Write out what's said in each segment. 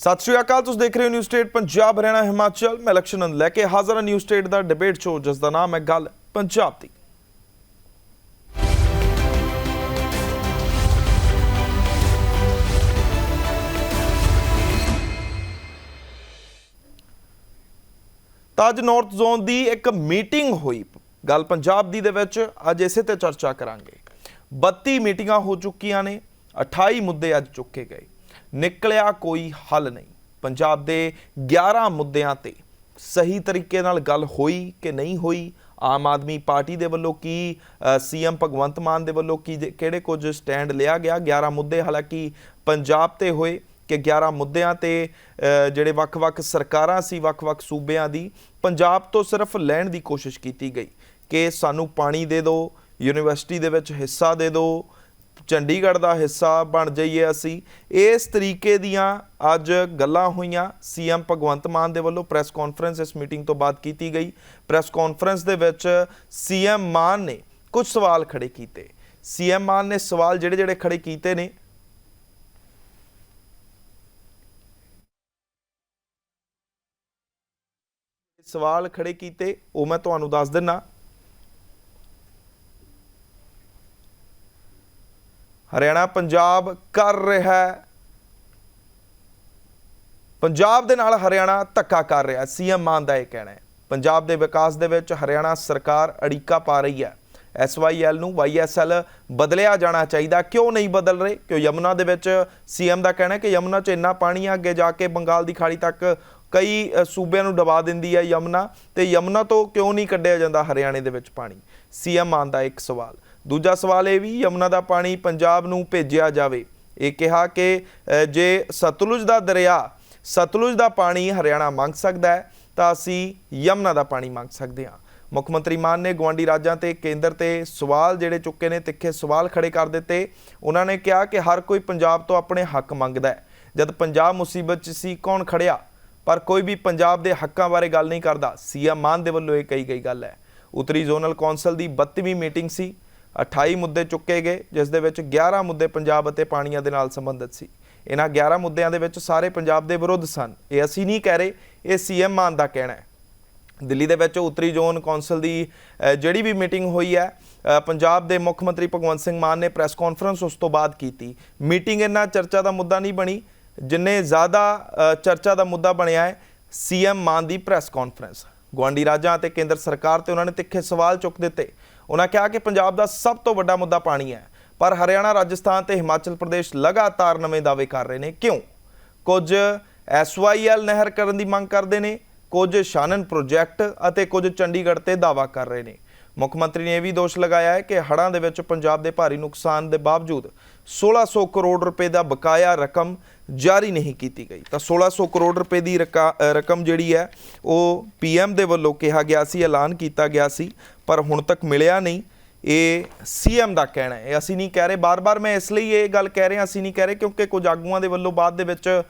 ਸਤਿ ਸ਼੍ਰੀ ਅਕਾਲ, ਤੁਸੀਂ ਦੇਖ ਰਹੇ ਹੋ ਨਿਊ ਸਟੇਟ ਪੰਜਾਬ, ਹਰਿਆਣਾ, ਹਿਮਾਚਲ। ਮੈਂ ਇਲੈਕਸ਼ਨ ਨੂੰ ਲੈ ਕੇ ਹਾਜ਼ਰ ਹਾਂ ਨਿਊ ਸਟੇਟ ਦਾ ਡਿਬੇਟ ਸ਼ੋਅ ਜਿਸ ਦਾ ਨਾਮ ਹੈ ਗੱਲ ਪੰਜਾਬ ਦੀ। ਤਾਂ ਅੱਜ ਨਾਰਥ ਜ਼ੋਨ ਦੀ ਇੱਕ ਮੀਟਿੰਗ ਹੋਈ। ਗੱਲ ਪੰਜਾਬ ਦੀ ਦੇ ਵਿੱਚ, ਅੱਜ ਇਸੇ ਤੇ ਚਰਚਾ ਕਰਾਂਗੇ। 32 ਮੀਟਿੰਗਾਂ ਹੋ ਚੁੱਕੀਆਂ ਨੇ 28 ਮੁੱਦੇ ਅੱਜ ਚੁੱਕੇ ਗਏ। ਨਿਕਲਿਆ ਕੋਈ ਹੱਲ ਨਹੀਂ। ਪੰਜਾਬ ਦੇ 11 ਮੁੱਦਿਆਂ ਤੇ ਸਹੀ ਤਰੀਕੇ ਨਾਲ ਗੱਲ ਹੋਈ ਕਿ ਨਹੀਂ ਹੋਈ? ਆਮ ਆਦਮੀ ਪਾਰਟੀ ਦੇ ਵੱਲੋਂ ਕੀ ਸੀਐਮ ਭਗਵੰਤ ਮਾਨ ਦੇ ਵੱਲੋਂ ਕੀ ਜੇ- ਕਿਹੜੇ ਕੁਝ ਸਟੈਂਡ ਲਿਆ ਗਿਆ? 11 ਮੁੱਦੇ ਹਾਲਾਂਕਿ ਪੰਜਾਬ ਤੇ ਹੋਏ ਕਿ 11 ਮੁੱਦਿਆਂ ਤੇ ਜਿਹੜੇ ਵੱਖ-ਵੱਖ ਸਰਕਾਰਾਂ ਸੀ, ਵੱਖ-ਵੱਖ ਸੂਬਿਆਂ ਦੀ, ਪੰਜਾਬ ਤੋਂ ਸਿਰਫ ਲੈਣ ਦੀ ਕੋਸ਼ਿਸ਼ ਕੀਤੀ ਗਈ ਕਿ ਸਾਨੂੰ ਪਾਣੀ ਦੇ ਦਿਓ, ਯੂਨੀਵਰਸਿਟੀ ਦੇ ਵਿੱਚ ਹਿੱਸਾ ਦੇ ਦਿਓ ਚੰਡੀਗੜ੍ਹ ਦਾ ਹਿੱਸਾ ਬਣ ਜਾਈਏ ਅਸੀਂ। ਇਸ ਤਰੀਕੇ ਦੀਆਂ ਅੱਜ ਗੱਲਾਂ ਹੋਈਆਂ। ਸੀਐਮ ਭਗਵੰਤ ਮਾਨ ਦੇ ਵੱਲੋਂ ਪ੍ਰੈਸ ਕਾਨਫਰੰਸ ਇਸ ਮੀਟਿੰਗ ਤੋਂ ਬਾਅਦ ਕੀਤੀ ਗਈ। ਪ੍ਰੈਸ ਕਾਨਫਰੰਸ ਦੇ ਵਿੱਚ ਸੀਐਮ ਮਾਨ ਨੇ ਕੁਝ ਸਵਾਲ ਖੜੇ ਕੀਤੇ। ਸੀਐਮ ਮਾਨ ਨੇ ਸਵਾਲ ਜਿਹੜੇ ਜਿਹੜੇ ਖੜੇ ਕੀਤੇ ਨੇ। ਸਵਾਲ ਖੜੇ ਕੀਤੇ, ਉਹ ਮੈਂ ਤੁਹਾਨੂੰ ਦੱਸ ਦਿੰਨਾ। ਹਰਿਆਣਾ, ਪੰਜਾਬ ਕਰ ਰਿਹਾ ਹੈ। ਪੰਜਾਬ ਦੇ ਨਾਲ ਹਰਿਆਣਾ ਧੱਕਾ ਕਰ ਰਿਹਾ ਸੀਐਮ ਮਾਨ ਦਾ ਇਹ ਕਹਿਣਾ ਹੈ। ਪੰਜਾਬ ਦੇ ਵਿਕਾਸ ਦੇ ਵਿੱਚ ਹਰਿਆਣਾ ਸਰਕਾਰ ਅੜਿੱਕਾ ਪਾ ਰਹੀ ਹੈ। ਐਸਵਾਈਐਲ ਨੂੰ ਵਾਈਐਸਐਲ ਬਦਲਿਆ ਜਾਣਾ ਚਾਹੀਦਾ। ਕਿਉਂ ਨਹੀਂ ਬਦਲ ਰਹੇ? ਕਿਉਂ ਯਮੁਨਾ ਦੇ ਵਿੱਚ ਸੀਐਮ ਦਾ ਕਹਿਣਾ ਹੈ ਕਿ ਯਮੁਨਾ 'ਚ ਇੰਨਾ ਪਾਣੀ ਆ, ਅੱਗੇ ਜਾ ਕੇ ਬੰਗਾਲ ਦੀ ਖਾੜੀ ਤੱਕ ਕਈ ਸੂਬਿਆਂ ਨੂੰ ਦਬਾ ਦਿੰਦੀ ਹੈ ਯਮੁਨਾ। ਤੇ ਯਮੁਨਾ ਤੋਂ ਕਿਉਂ ਨਹੀਂ ਕੱਢਿਆ ਜਾਂਦਾ ਹਰਿਆਣੇ ਦੇ ਵਿੱਚ ਪਾਣੀ? ਸੀਐਮ ਮਾਨ ਦਾ ਇੱਕ ਸਵਾਲ। ਦੂਜਾ ਸਵਾਲ ਇਹ ਵੀ, ਯਮੁਨਾ ਦਾ ਪਾਣੀ ਪੰਜਾਬ ਨੂੰ ਭੇਜਿਆ ਜਾਵੇ। ਇਹ ਕਿਹਾ ਕਿ ਜੇ ਸਤਲੁਜ ਦਾ ਦਰਿਆ, ਸਤਲੁਜ ਦਾ ਪਾਣੀ ਹਰਿਆਣਾ ਮੰਗ ਸਕਦਾ ਹੈ, ਤਾਂ ਅਸੀਂ ਯਮੁਨਾ ਦਾ ਪਾਣੀ ਮੰਗ ਸਕਦੇ ਹਾਂ। ਮੁੱਖ ਮੰਤਰੀ ਮਾਨ ਨੇ ਗਵਾਂਡੀ ਰਾਜਾਂ ਤੇ ਕੇਂਦਰ ਤੇ ਸਵਾਲ ਜਿਹੜੇ ਚੁੱਕੇ ਨੇ, ਤਿੱਖੇ ਸਵਾਲ ਖੜੇ ਕਰ ਦਿੱਤੇ। ਉਹਨਾਂ ਨੇ ਕਿਹਾ ਕਿ ਹਰ ਕੋਈ ਪੰਜਾਬ ਤੋਂ ਆਪਣੇ ਹੱਕ ਮੰਗਦਾ ਹੈ। ਜਦ ਪੰਜਾਬ ਮੁਸੀਬਤ 'ਚ ਸੀ, ਕੌਣ ਖੜਿਆ? ਪਰ ਕੋਈ ਵੀ ਪੰਜਾਬ ਦੇ ਹੱਕਾਂ ਬਾਰੇ ਗੱਲ ਨਹੀਂ ਕਰਦਾ। ਸੀਐਮ ਮਾਨ ਦੇ ਵੱਲੋਂ ਇਹ ਕਹੀ ਗਈ ਗੱਲ ਹੈ। ਉੱਤਰੀ ਜ਼ੋਨਲ ਕੌਂਸਲ ਦੀ 32ਵੀਂ ਮੀਟਿੰਗ ਸੀ। 28 ਮੁੱਦੇ ਚੁੱਕੇ ਗਏ, ਜਿਸ ਦੇ ਵਿੱਚ 11 ਮੁੱਦੇ ਪੰਜਾਬ ਅਤੇ ਪਾਣੀਆਂ ਦੇ ਨਾਲ ਸੰਬੰਧਿਤ ਸੀ। ਇਹਨਾਂ 11 ਮੁੱਦਿਆਂ ਦੇ ਵਿੱਚ ਸਾਰੇ ਪੰਜਾਬ ਦੇ ਵਿਰੁੱਧ ਸਨ। ਇਹ ਅਸੀਂ ਨਹੀਂ ਕਹਿ ਰਹੇ, ਇਹ ਸੀਐਮ ਮਾਨ ਦਾ ਕਹਿਣਾ ਹੈ। ਦਿੱਲੀ ਦੇ ਵਿੱਚ ਉੱਤਰੀ ਜ਼ੋਨ ਕੌਂਸਲ ਦੀ ਜਿਹੜੀ ਵੀ ਮੀਟਿੰਗ ਹੋਈ ਹੈ ਪੰਜਾਬ ਦੇ ਮੁੱਖ ਮੰਤਰੀ ਭਗਵੰਤ ਸਿੰਘ ਮਾਨ ਨੇ ਪ੍ਰੈਸ ਕਾਨਫਰੰਸ ਉਸ ਤੋਂ ਬਾਅਦ ਕੀਤੀ। ਮੀਟਿੰਗ ਇੰਨਾ ਚਰਚਾ ਦਾ ਮੁੱਦਾ ਨਹੀਂ ਬਣੀ, ਜਿੰਨੇ ਜ਼ਿਆਦਾ ਚਰਚਾ ਦਾ ਮੁੱਦਾ ਬਣਿਆ ਹੈ ਸੀਐਮ ਮਾਨ ਦੀ ਪ੍ਰੈਸ ਕਾਨਫਰੰਸ। ਗਵਾਂਡੀ ਰਾਜਾਂ ਅਤੇ ਕੇਂਦਰ ਸਰਕਾਰ ਤੇ ਉਹਨਾਂ ਨੇ ਤਿੱਖੇ ਸਵਾਲ ਚੁੱਕ ਦਿੱਤੇ। ਉਹਨਾਂ ਕਿਹਾ ਕਿ ਪੰਜਾਬ ਦਾ ਸਭ ਤੋਂ ਵੱਡਾ ਮੁੱਦਾ ਪਾਣੀ ਹੈ, ਪਰ ਹਰਿਆਣਾ, ਰਾਜਸਥਾਨ ਤੇ ਹਿਮਾਚਲ ਪ੍ਰਦੇਸ਼ ਲਗਾਤਾਰ ਨਵੇਂ ਦਾਅਵੇ ਕਰ ਰਹੇ ਨੇ। ਕਿਉਂ? ਕੁਝ ਐਸਵਾਈਐਲ ਨਹਿਰ ਕਰਨ ਦੀ ਮੰਗ ਕਰਦੇ ਨੇ, ਕੁਝ ਸ਼ਾਨਨ ਪ੍ਰੋਜੈਕਟ ਅਤੇ ਕੁਝ ਚੰਡੀਗੜ੍ਹ ਤੇ ਦਾਅਵਾ ਕਰ ਰਹੇ ਨੇ। ਮੁੱਖ ਮੰਤਰੀ ਨੇ ਇਹ ਵੀ ਦੋਸ਼ ਲਗਾਇਆ ਹੈ ਕਿ ਹੜ੍ਹਾਂ ਦੇ ਵਿੱਚ ਪੰਜਾਬ ਦੇ ਭਾਰੀ ਨੁਕਸਾਨ ਦੇ ਬਾਵਜੂਦ 1600 ਕਰੋੜ ਰੁਪਏ ਦਾ ਬਕਾਇਆ ਰਕਮ ਜਾਰੀ ਨਹੀਂ ਕੀਤੀ ਗਈ। ਤਾਂ 1600 ਕਰੋੜ ਰੁਪਏ ਦੀ ਰਕਾ- ਰਕਮ ਜਿਹੜੀ ਹੈ, ਉਹ ਪੀਐਮ ਦੇ ਵੱਲੋਂ ਕਿਹਾ ਗਿਆ ਸੀ, ਐਲਾਨ ਕੀਤਾ ਗਿਆ ਸੀ। ਪਰ ਹੁਣ ਤੱਕ ਮਿਲਿਆ ਨਹੀਂ। ਇਹ ਸੀਐਮ ਦਾ ਕਹਿਣਾ ਹੈ। ਅਸੀਂ ਨਹੀਂ ਕਹਿ ਰਹੇ। ਬਾਰ-ਬਾਰ ਮੈਂ ਇਸ ਲਈ ਇਹ ਗੱਲ ਕਹਿ ਰਿਹਾ, ਅਸੀਂ ਨਹੀਂ ਕਹਿ ਰਹੇ ਕਿਉਂਕਿ ਕੁਝ ਆਗੂਆਂ ਦੇ ਵੱਲੋਂ ਬਾਅਦ ਦੇ ਵਿੱਚ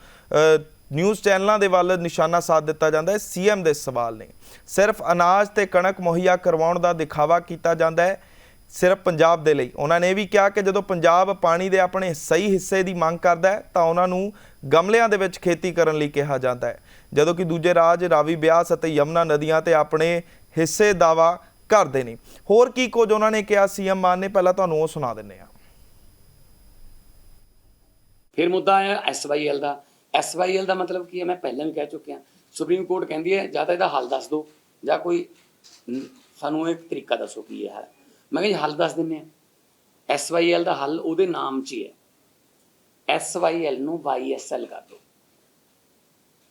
ਨਿਊਜ਼ ਚੈਨਲਾਂ ਦੇ ਵੱਲ ਨਿਸ਼ਾਨਾ ਸਾਧ ਦਿੱਤਾ ਜਾਂਦਾ ਹੈ। ਸੀਐਮ ਦੇ ਸਵਾਲ ਨੇ। ਸਿਰਫ ਅਨਾਜ ਤੇ ਕਣਕ ਮੁਹੱਈਆ ਕਰਵਾਉਣ ਦਾ ਦਿਖਾਵਾ ਕੀਤਾ ਜਾਂਦਾ ਹੈ। ਸਿਰਫ ਪੰਜਾਬ ਦੇ ਲਈ। ਉਹਨਾਂ ਨੇ ਇਹ ਵੀ ਕਿਹਾ ਕਿ ਜਦੋਂ ਪੰਜਾਬ ਪਾਣੀ ਦੇ ਆਪਣੇ ਸਹੀ ਹਿੱਸੇ ਦੀ ਮੰਗ ਕਰਦਾ ਹੈ, ਤਾਂ ਉਹਨਾਂ ਨੂੰ ਗਮਲਿਆਂ ਦੇ ਵਿੱਚ ਖੇਤੀ ਕਰਨ ਲਈ ਕਿਹਾ ਜਾਂਦਾ ਹੈ। ਜਦੋਂ ਕਿ ਦੂਜੇ ਰਾਜ ਰਾਵੀ ਬਿਆਸ ਅਤੇ ਯਮਨਾ ਨਦੀਆਂ ਤੇ ਆਪਣੇ ਹਿੱਸੇ ਦਾਵਾ ਕਰਦੇ ਨੇ। ਹੋਰ ਕੀ ਕੁਝ ਉਹਨਾਂ ਨੇ ਕਿਹਾ ਸੀਐਮ ਮਾਨ ਨੇ? ਪਹਿਲਾਂ ਤੁਹਾਨੂੰ ਉਹ ਸੁਣਾ ਦਿੰਨੇ ਆ ਫਿਰ ਮੁੱਦਾ ਆਇਆ ਐਸਵਾਈਐਲ ਦਾ। ਐਸਵਾਈਐਲ ਦਾ ਮਤਲਬ ਕੀ ਹੈ? ਮੈਂ ਪਹਿਲਾਂ ਵੀ ਕਹਿ ਚੁੱਕਿਆ। ਸੁਪਰੀਮ ਕੋਰਟ ਕਹਿੰਦੀ ਹੈ, ਜਾਂ ਤਾਂ ਇਹਦਾ ਹੱਲ ਦੱਸ ਦਿਓ, ਜਾਂ ਕੋਈ ਨ- ਸਾਨੂੰ ਇੱਕ ਤਰੀਕਾ ਦੱਸੋ ਕੀ ਹੈ ਮੈਂ ਕਿਹਾ ਹੱਲ ਦੱਸ ਦਿੰਨੇ ਆ ਐਸਵਾਈਐਲ ਦਾ ਹੱਲ ਉਹਦੇ ਨਾਮ 'ਚ ਹੀ ਹੈ। ਐਸਵਾਈਐਲ ਨੂੰ ਵਾਈਐਸਐਲ ਕਰ ਦਿਓ।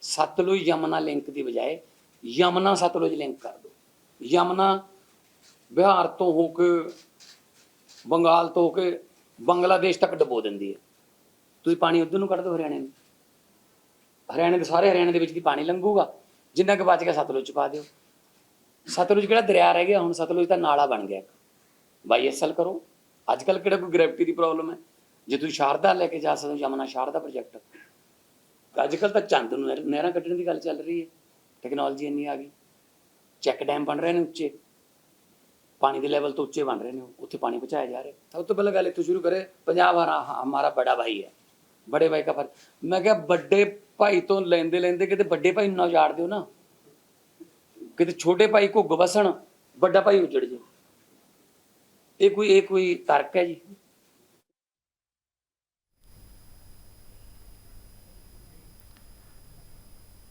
ਸਤਲੁਜ ਯਮਨਾ ਲਿੰਕ ਦੀ ਬਜਾਏ ਯਮਨਾ ਸਤਲੁਜ ਲਿੰਕ ਕਰ ਦਿਓ। ਯਮਨਾ ਬਿਹਾਰ ਤੋਂ ਹੋ ਕੇ, ਬੰਗਾਲ ਤੋਂ ਹੋ ਕੇ ਬੰਗਲਾਦੇਸ਼ ਤੱਕ ਡਬੋ ਦਿੰਦੀ ਹੈ। ਤੁਸੀਂ ਪਾਣੀ ਉਧਰ ਨੂੰ ਕੱਢ ਦਿਓ ਹਰਿਆਣੇ ਨੂੰ। ਹਰਿਆਣੇ ਦੇ ਸਾਰੇ ਹਰਿਆਣੇ ਦੇ ਵਿੱਚ ਦੀ ਪਾਣੀ ਲੰਘੂਗਾ। ਜਿੰਨਾ ਕੁ ਬਚ ਗਿਆ, ਸਤਲੁਜ ਚ ਪਾ ਦਿਓ। ਸਤਲੁਜ ਕਿਹੜਾ ਦਰਿਆ ਰਹਿ ਗਿਆ, ਹੁਣ ਸਤਲੁਜ ਤਾਂ ਨਾਲਾ ਬਣ ਗਿਆ ਵਾਈਐਸਐਲ ਕਰੋ। ਅੱਜ ਕੱਲ ਕਿਹੜਾ ਕੋਈ ਗ੍ਰੈਵਿਟੀ ਦੀ ਪ੍ਰੋਬਲਮ ਹੈ? ਜੇ ਤੁਸੀਂ ਸ਼ਾਰਦਾ ਲੈ ਕੇ ਜਾ ਸਕਦੇ ਹੋ, ਯਮਨਾ ਸ਼ਾਰਦਾ ਪ੍ਰੋਜੈਕਟ ਅੱਜ ਕੱਲ ਤਾਂ ਚੰਦ ਨੂੰ ਨਹਿਰਾਂ ਕੱਢਣ ਦੀ ਗੱਲ ਚੱਲ ਰਹੀ ਹੈ। ਟੈਕਨੋਲੋਜੀ ਇੰਨੀ ਆ ਗਈ। ਚੈੱਕ ਡੈਮ ਬਣ ਰਹੇ ਨੇ ਉੱਚੇ। ਪਾਣੀ ਦੇ ਲੈਵਲ ਤੋਂ ਉੱਚੇ ਬਣ ਰਹੇ ਨੇ ਉਹ, ਉੱਥੇ ਪਾਣੀ ਪਹੁੰਚਾਇਆ ਜਾ ਰਿਹਾ ਸਭ ਤੋਂ ਪਹਿਲਾਂ ਗੱਲ ਇੱਥੋਂ ਸ਼ੁਰੂ ਕਰੇ ਪੰਜਾਬ ਹਰਾ ਹਮਾਰਾ ਬੜਾ ਭਾਈ ਹੈ बड़े भाई का फर्ज मैं क्या बड़े ਭਾਈ ਤੋਂ ਲੈਂਦੇ ਲੈਂਦੇ ਕਿਤੇ ਵੱਡੇ ਭਾਈ ਨੂੰ ਨਾ ਉਜਾੜ ਦਿਓ ਨਾ ਕਿਤੇ ਛੋਟੇ ਭਾਈ ਘੁੱਗ ਵਸਣ ਵੱਡਾ ਭਾਈ ਉਜੜ ਜੇ ਇਹ ਕੋਈ ਇਹ ਕੋਈ ਤਰਕ ਹੈ ਜੀ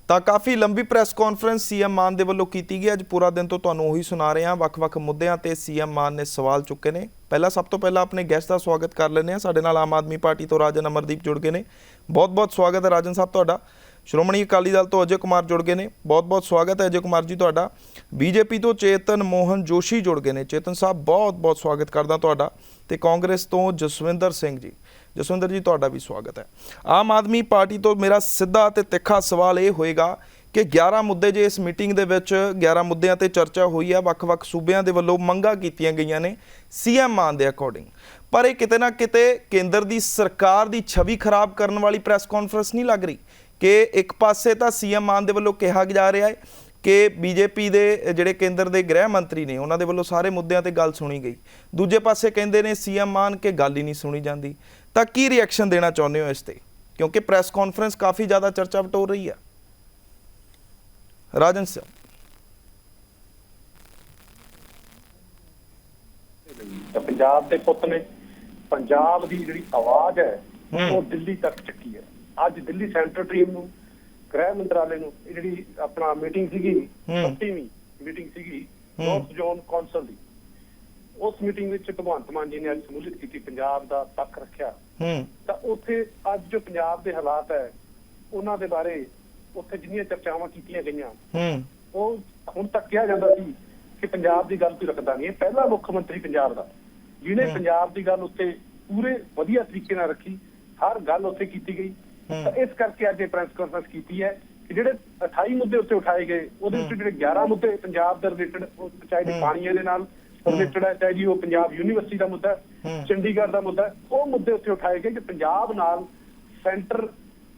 ਤਾਂ ਕਾਫੀ ਲੰਬੀ ਪ੍ਰੈਸ ਕਾਨਫਰੰਸ ਸੀਐਮ ਮਾਨ ਦੇ ਵੱਲੋਂ ਕੀਤੀ ਗਈ। ਅੱਜ ਪੂਰਾ ਦਿਨ ਤੋਂ ਤੁਹਾਨੂੰ ਉਹੀ ਸੁਣਾ ਰਹੇ ਹਾਂ। ਵੱਖ-ਵੱਖ ਮੁੱਦਿਆਂ ਤੇ ਸੀਐਮ ਮਾਨ ਨੇ ਸਵਾਲ ਚੁੱਕੇ ਨੇ। ਪਹਿਲਾਂ ਸਭ ਤੋਂ ਪਹਿਲਾਂ ਆਪਣੇ ਗੈਸਟ ਦਾ ਸਵਾਗਤ ਕਰ ਲੈਂਦੇ ਹਾਂ। ਸਾਡੇ ਨਾਲ ਆਮ ਆਦਮੀ ਪਾਰਟੀ ਤੋਂ ਰਾਜਨ ਅਮਰਦੀਪ ਜੁੜ ਗਏ ਨੇ। ਬਹੁਤ-ਬਹੁਤ ਸਵਾਗਤ ਹੈ ਰਾਜਨ ਸਾਹਿਬ ਤੁਹਾਡਾ। ਸ਼੍ਰੋਮਣੀ ਅਕਾਲੀ ਦਲ ਤੋਂ ਅਜੇ ਕੁਮਾਰ ਜੁੜ ਗਏ ਨੇ। ਬਹੁਤ-ਬਹੁਤ ਸਵਾਗਤ ਹੈ ਅਜੇ ਕੁਮਾਰ ਜੀ ਤੁਹਾਡਾ। ਬੀਜੇਪੀ ਤੋਂ ਚੇਤਨ ਮੋਹਨ ਜੋਸ਼ੀ ਜੁੜ ਗਏ ਨੇ। ਚੇਤਨ ਸਾਹਿਬ, ਬਹੁਤ-ਬਹੁਤ ਸਵਾਗਤ ਕਰਦਾ ਤੁਹਾਡਾ। ਤੇ ਕਾਂਗਰਸ ਤੋਂ ਜਸਵਿੰਦਰ ਸਿੰਘ ਜੀ। ਜਸਵਿੰਦਰ ਜੀ, ਤੁਹਾਡਾ ਵੀ ਸਵਾਗਤ ਹੈ। ਆਮ ਆਦਮੀ ਪਾਰਟੀ ਤੋਂ ਮੇਰਾ ਸਿੱਧਾ ਤੇ ਤਿੱਖਾ ਸਵਾਲ ਇਹ ਹੋਏਗਾ ਕਿ 11 ਮੁੱਦੇ ਜੇ ਇਸ ਮੀਟਿੰਗ ਦੇ ਵਿੱਚ 11 ਮੁੱਦਿਆਂ ਤੇ ਚਰਚਾ ਹੋਈ ਆ, ਵੱਖ-ਵੱਖ ਸੂਬਿਆਂ ਦੇ ਵੱਲੋਂ ਮੰਗਾਂ ਕੀਤੀਆਂ ਗਈਆਂ ਨੇ ਸੀਐਮ ਮਾਨ ਦੇ ਅਕੋਰਡਿੰਗ ਪਰ ਇਹ ਕਿਤੇ ਨਾ ਕਿਤੇ ਕੇਂਦਰ ਦੀ ਸਰਕਾਰ ਦੀ ਛਵੀ ਖਰਾਬ ਕਰਨ ਵਾਲੀ ਪ੍ਰੈਸ ਕਾਨਫਰੰਸ ਨਹੀਂ ਲੱਗ ਰਹੀ। ਕਿ ਇੱਕ ਪਾਸੇ ਤਾਂ ਸੀਐਮ ਮਾਨ ਦੇ ਵੱਲੋਂ ਕਿਹਾ ਜਾ ਰਿਹਾ ਹੈ ਕਿ ਬੀਜੇਪੀ ਦੇ ਜਿਹੜੇ ਕੇਂਦਰ ਦੇ ਗ੍ਰਹਿ ਮੰਤਰੀ ਨੇ, ਉਹਨਾਂ ਦੇ ਵੱਲੋਂ ਸਾਰੇ ਮੁੱਦਿਆਂ ਤੇ ਗੱਲ ਸੁਣੀ ਗਈ। ਦੂਜੇ ਪਾਸੇ ਕਹਿੰਦੇ ਨੇ ਸੀਐਮ ਮਾਨ ਕਿ ਗੱਲ ਹੀ ਨਹੀਂ ਸੁਣੀ ਜਾਂਦੀ। ਤਾਂ ਕੀ ਰਿਐਕਸ਼ਨ ਦੇਣਾ ਚਾਹੁੰਦੇ ਹੋ ਇਸ ਤੇ ਕਿਉਂਕਿ ਪ੍ਰੈਸ ਕਾਨਫਰੰਸ ਕਾਫੀ ਜ਼ਿਆਦਾ ਚਰਚਾ ਬਟੋਰ ਰਹੀ ਹੈ ਰਾਜਨ ਸਿੰਘ ਤਾਂ ਪੰਜਾਬ ਦੇ ਪੁੱਤ ਨੇ ਪੰਜਾਬ ਦੀ ਜਿਹੜੀ ਆਵਾਜ਼ ਹੈ। ਉਹ ਦਿੱਲੀ ਤੱਕ ਚੱਕੀ ਹੈ ਅੱਜ ਦਿੱਲੀ ਸੈਂਟਰ ਟੀਮ ਨੂੰ ਗ੍ਰਹਿ ਮੰਤਰਾਲੇ ਨੂੰ ਇਹ ਜਿਹੜੀ ਆਪਣਾ ਮੀਟਿੰਗ ਸੀਗੀ ਹੂੰ। 30ਵੀਂ ਮੀਟਿੰਗ ਸੀਗੀ। ਨਾਰਥ ਜ਼ੋਨ ਕੌਂਸਲ ਦੀ ਉਸ ਮੀਟਿੰਗ ਵਿੱਚ ਭਗਵੰਤ ਮਾਨ ਜੀ ਨੇ ਅੱਜ ਸਮੂਲਿਤ ਕੀਤੀ ਪੰਜਾਬ ਦਾ ਪੱਖ ਰੱਖਿਆ ਹੂੰ ਤਾਂ ਉੱਥੇ ਅੱਜ ਜੋ ਪੰਜਾਬ ਦੇ ਹਾਲਾਤ ਹੈ ਉਹਨਾਂ ਦੇ ਬਾਰੇ ਉੱਥੇ ਜਿੰਨੀਆਂ ਚਰਚਾਵਾਂ ਕੀਤੀਆਂ ਗਈਆਂ ਹੂੰ ਉਹ ਹੁਣ ਤੱਕ ਕਿਹਾ ਜਾਂਦਾ ਸੀ ਕਿ ਪੰਜਾਬ ਦੀ ਗੱਲ ਕੋਈ ਰੱਖਦਾ ਨਹੀਂ ਇਹ ਪਹਿਲਾ ਮੁੱਖ ਮੰਤਰੀ ਪੰਜਾਬ ਦਾ ਜਿਹਨੇ। ਪੰਜਾਬ ਦੀ ਗੱਲ ਉੱਤੇ ਪੂਰੇ ਵਧੀਆ ਤਰੀਕੇ ਨਾਲ ਰੱਖੀ ਹਰ ਗੱਲ ਉੱਥੇ ਕੀਤੀ ਗਈ। ਤਾਂ ਇਸ ਕਰਕੇ ਅੱਜ ਇਹ ਪ੍ਰੈਸ ਕਾਨਫਰੰਸ ਕੀਤੀ ਹੈ ਕਿ ਜਿਹੜੇ 28 ਮੁੱਦੇ ਉੱਤੇ ਉਠਾਏ ਗਏ ਉਹਦੇ ਵਿੱਚ। ਜਿਹੜੇ 11 ਮੁੱਦੇ ਪੰਜਾਬ ਦੇ ਰਿਲੇਟਡ ਚਾਹੇ ਪਾਣੀਆਂ ਦੇ ਨਾਲ ਰਿਲੇਟਡ ਹੈ ਚਾਹੇ ਜੀ ਉਹ ਪੰਜਾਬ ਯੂਨੀਵਰਸਿਟੀ ਦਾ ਮੁੱਦਾ। ਚੰਡੀਗੜ੍ਹ ਦਾ ਮੁੱਦਾ ਉਹ ਮੁੱਦੇ ਉੱਤੇ ਉਠਾਏ ਗਏ ਕਿ ਪੰਜਾਬ ਨਾਲ ਸੈਂਟਰ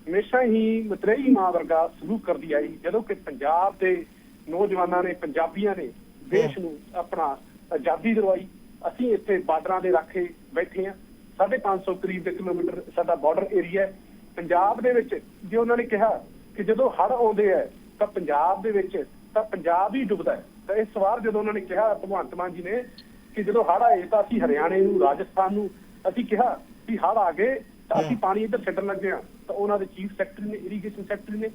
ਹਮੇਸ਼ਾ ਹੀ ਮਤਰੇਈ ਮਾਂ ਵਰਗਾ ਸਲੂਕ ਕਰਦੀ ਆਈ ਜਦੋਂ ਕਿ ਪੰਜਾਬ ਦੇ ਨੌਜਵਾਨਾਂ ਨੇ ਪੰਜਾਬੀਆਂ ਨੇ ਦੇਸ਼ ਨੂੰ ਆਪਣਾ ਆਜ਼ਾਦੀ ਦਿਲਵਾਈ। ਅਸੀਂ ਇੱਥੇ ਬਾਰਡਰਾਂ ਦੇ ਰਾਖੇ ਬੈਠੇ ਹਾਂ। 550 ਕਰੀਬ ਦੇ ਕਿਲੋਮੀਟਰ ਸਾਡਾ ਬਾਰਡਰ ਏਰੀਆ ਹੈ। ਪੰਜਾਬ ਦੇ ਵਿੱਚ ਜੇ ਉਹਨਾਂ ਨੇ ਕਿਹਾ ਕਿ ਜਦੋਂ ਹੜ੍ਹ ਆਉਂਦੇ ਹੈ ਤਾਂ ਪੰਜਾਬ ਦੇ ਵਿੱਚ ਤਾਂ ਪੰਜਾਬ ਹੀ ਡੁੱਬਦਾ ਹੈ। ਤਾਂ ਇਸ ਵਾਰ ਜਦੋਂ ਉਹਨਾਂ ਨੇ ਕਿਹਾ ਭਗਵੰਤ ਮਾਨ ਜੀ ਨੇ ਕਿ ਜਦੋਂ ਹੜ੍ਹ ਆਏ ਤਾਂ ਅਸੀਂ ਹਰਿਆਣੇ ਨੂੰ ਰਾਜਸਥਾਨ ਨੂੰ ਅਸੀਂ ਕਿਹਾ ਕਿ ਹੜ੍ਹ ਆ ਗਏ ਤਾਂ ਅਸੀਂ ਪਾਣੀ ਇੱਧਰ ਛੱਡਣ ਲੱਗੇ ਹਾਂ। ਤਾਂ ਉਹਨਾਂ ਦੇ ਚੀਫ ਸੈਕਟਰੀ ਨੇ ਇਰੀਗੇਸ਼ਨ ਸੈਕਟਰੀ ਨੇ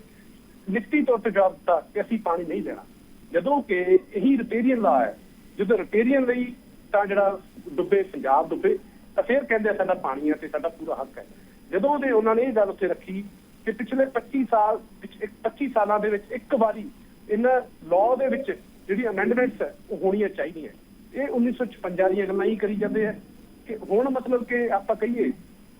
ਲਿਖਤੀ ਤੌਰ ਤੇ ਜਵਾਬ ਦਿੱਤਾ ਕਿ ਅਸੀਂ ਪਾਣੀ ਨਹੀਂ ਦੇਣਾ। ਜਦੋਂ ਕਿ ਇਹੀ ਰਿਪੇਰੀਅਨ ਲਾ ਹੈ ਜਦੋਂ ਰਿਪੇਰੀਅਨ ਲਈ ਤਾਂ ਜਿਹੜਾ ਡੁੱਬੇ ਪੰਜਾਬ ਡੁੱਬੇ ਤਾਂ ਫਿਰ ਕਹਿੰਦੇ ਆ ਸਾਡਾ ਪਾਣੀ ਹੈ ਤੇ ਸਾਡਾ ਪੂਰਾ ਹੱਕ ਹੈ। ਜਦੋਂ ਦੇ ਉਹਨਾਂ ਨੇ ਇਹ ਗੱਲ ਉੱਤੇ ਰੱਖੀ ਕਿ ਪਿਛਲੇ 25 ਸਾਲ ਵਿੱਚ ਇੱਕ 25 ਸਾਲਾਂ ਦੇ ਵਿੱਚ ਇੱਕ ਵਾਰੀ ਇਹਨਾਂ ਲਾਅ ਦੇ ਵਿੱਚ ਜਿਹੜੀ ਅਮੈਂਡਮੈਂਟਸ ਹੈ ਉਹ ਹੋਣੀਆਂ ਚਾਹੀਦੀਆਂ। ਇਹ 1956 ਦੀਆਂ ਗੱਲਾਂ ਹੀ ਕਰੀ ਜਾਂਦੇ ਆ। ਕਿ ਹੁਣ ਮਤਲਬ ਕਿ ਆਪਾਂ ਕਹੀਏ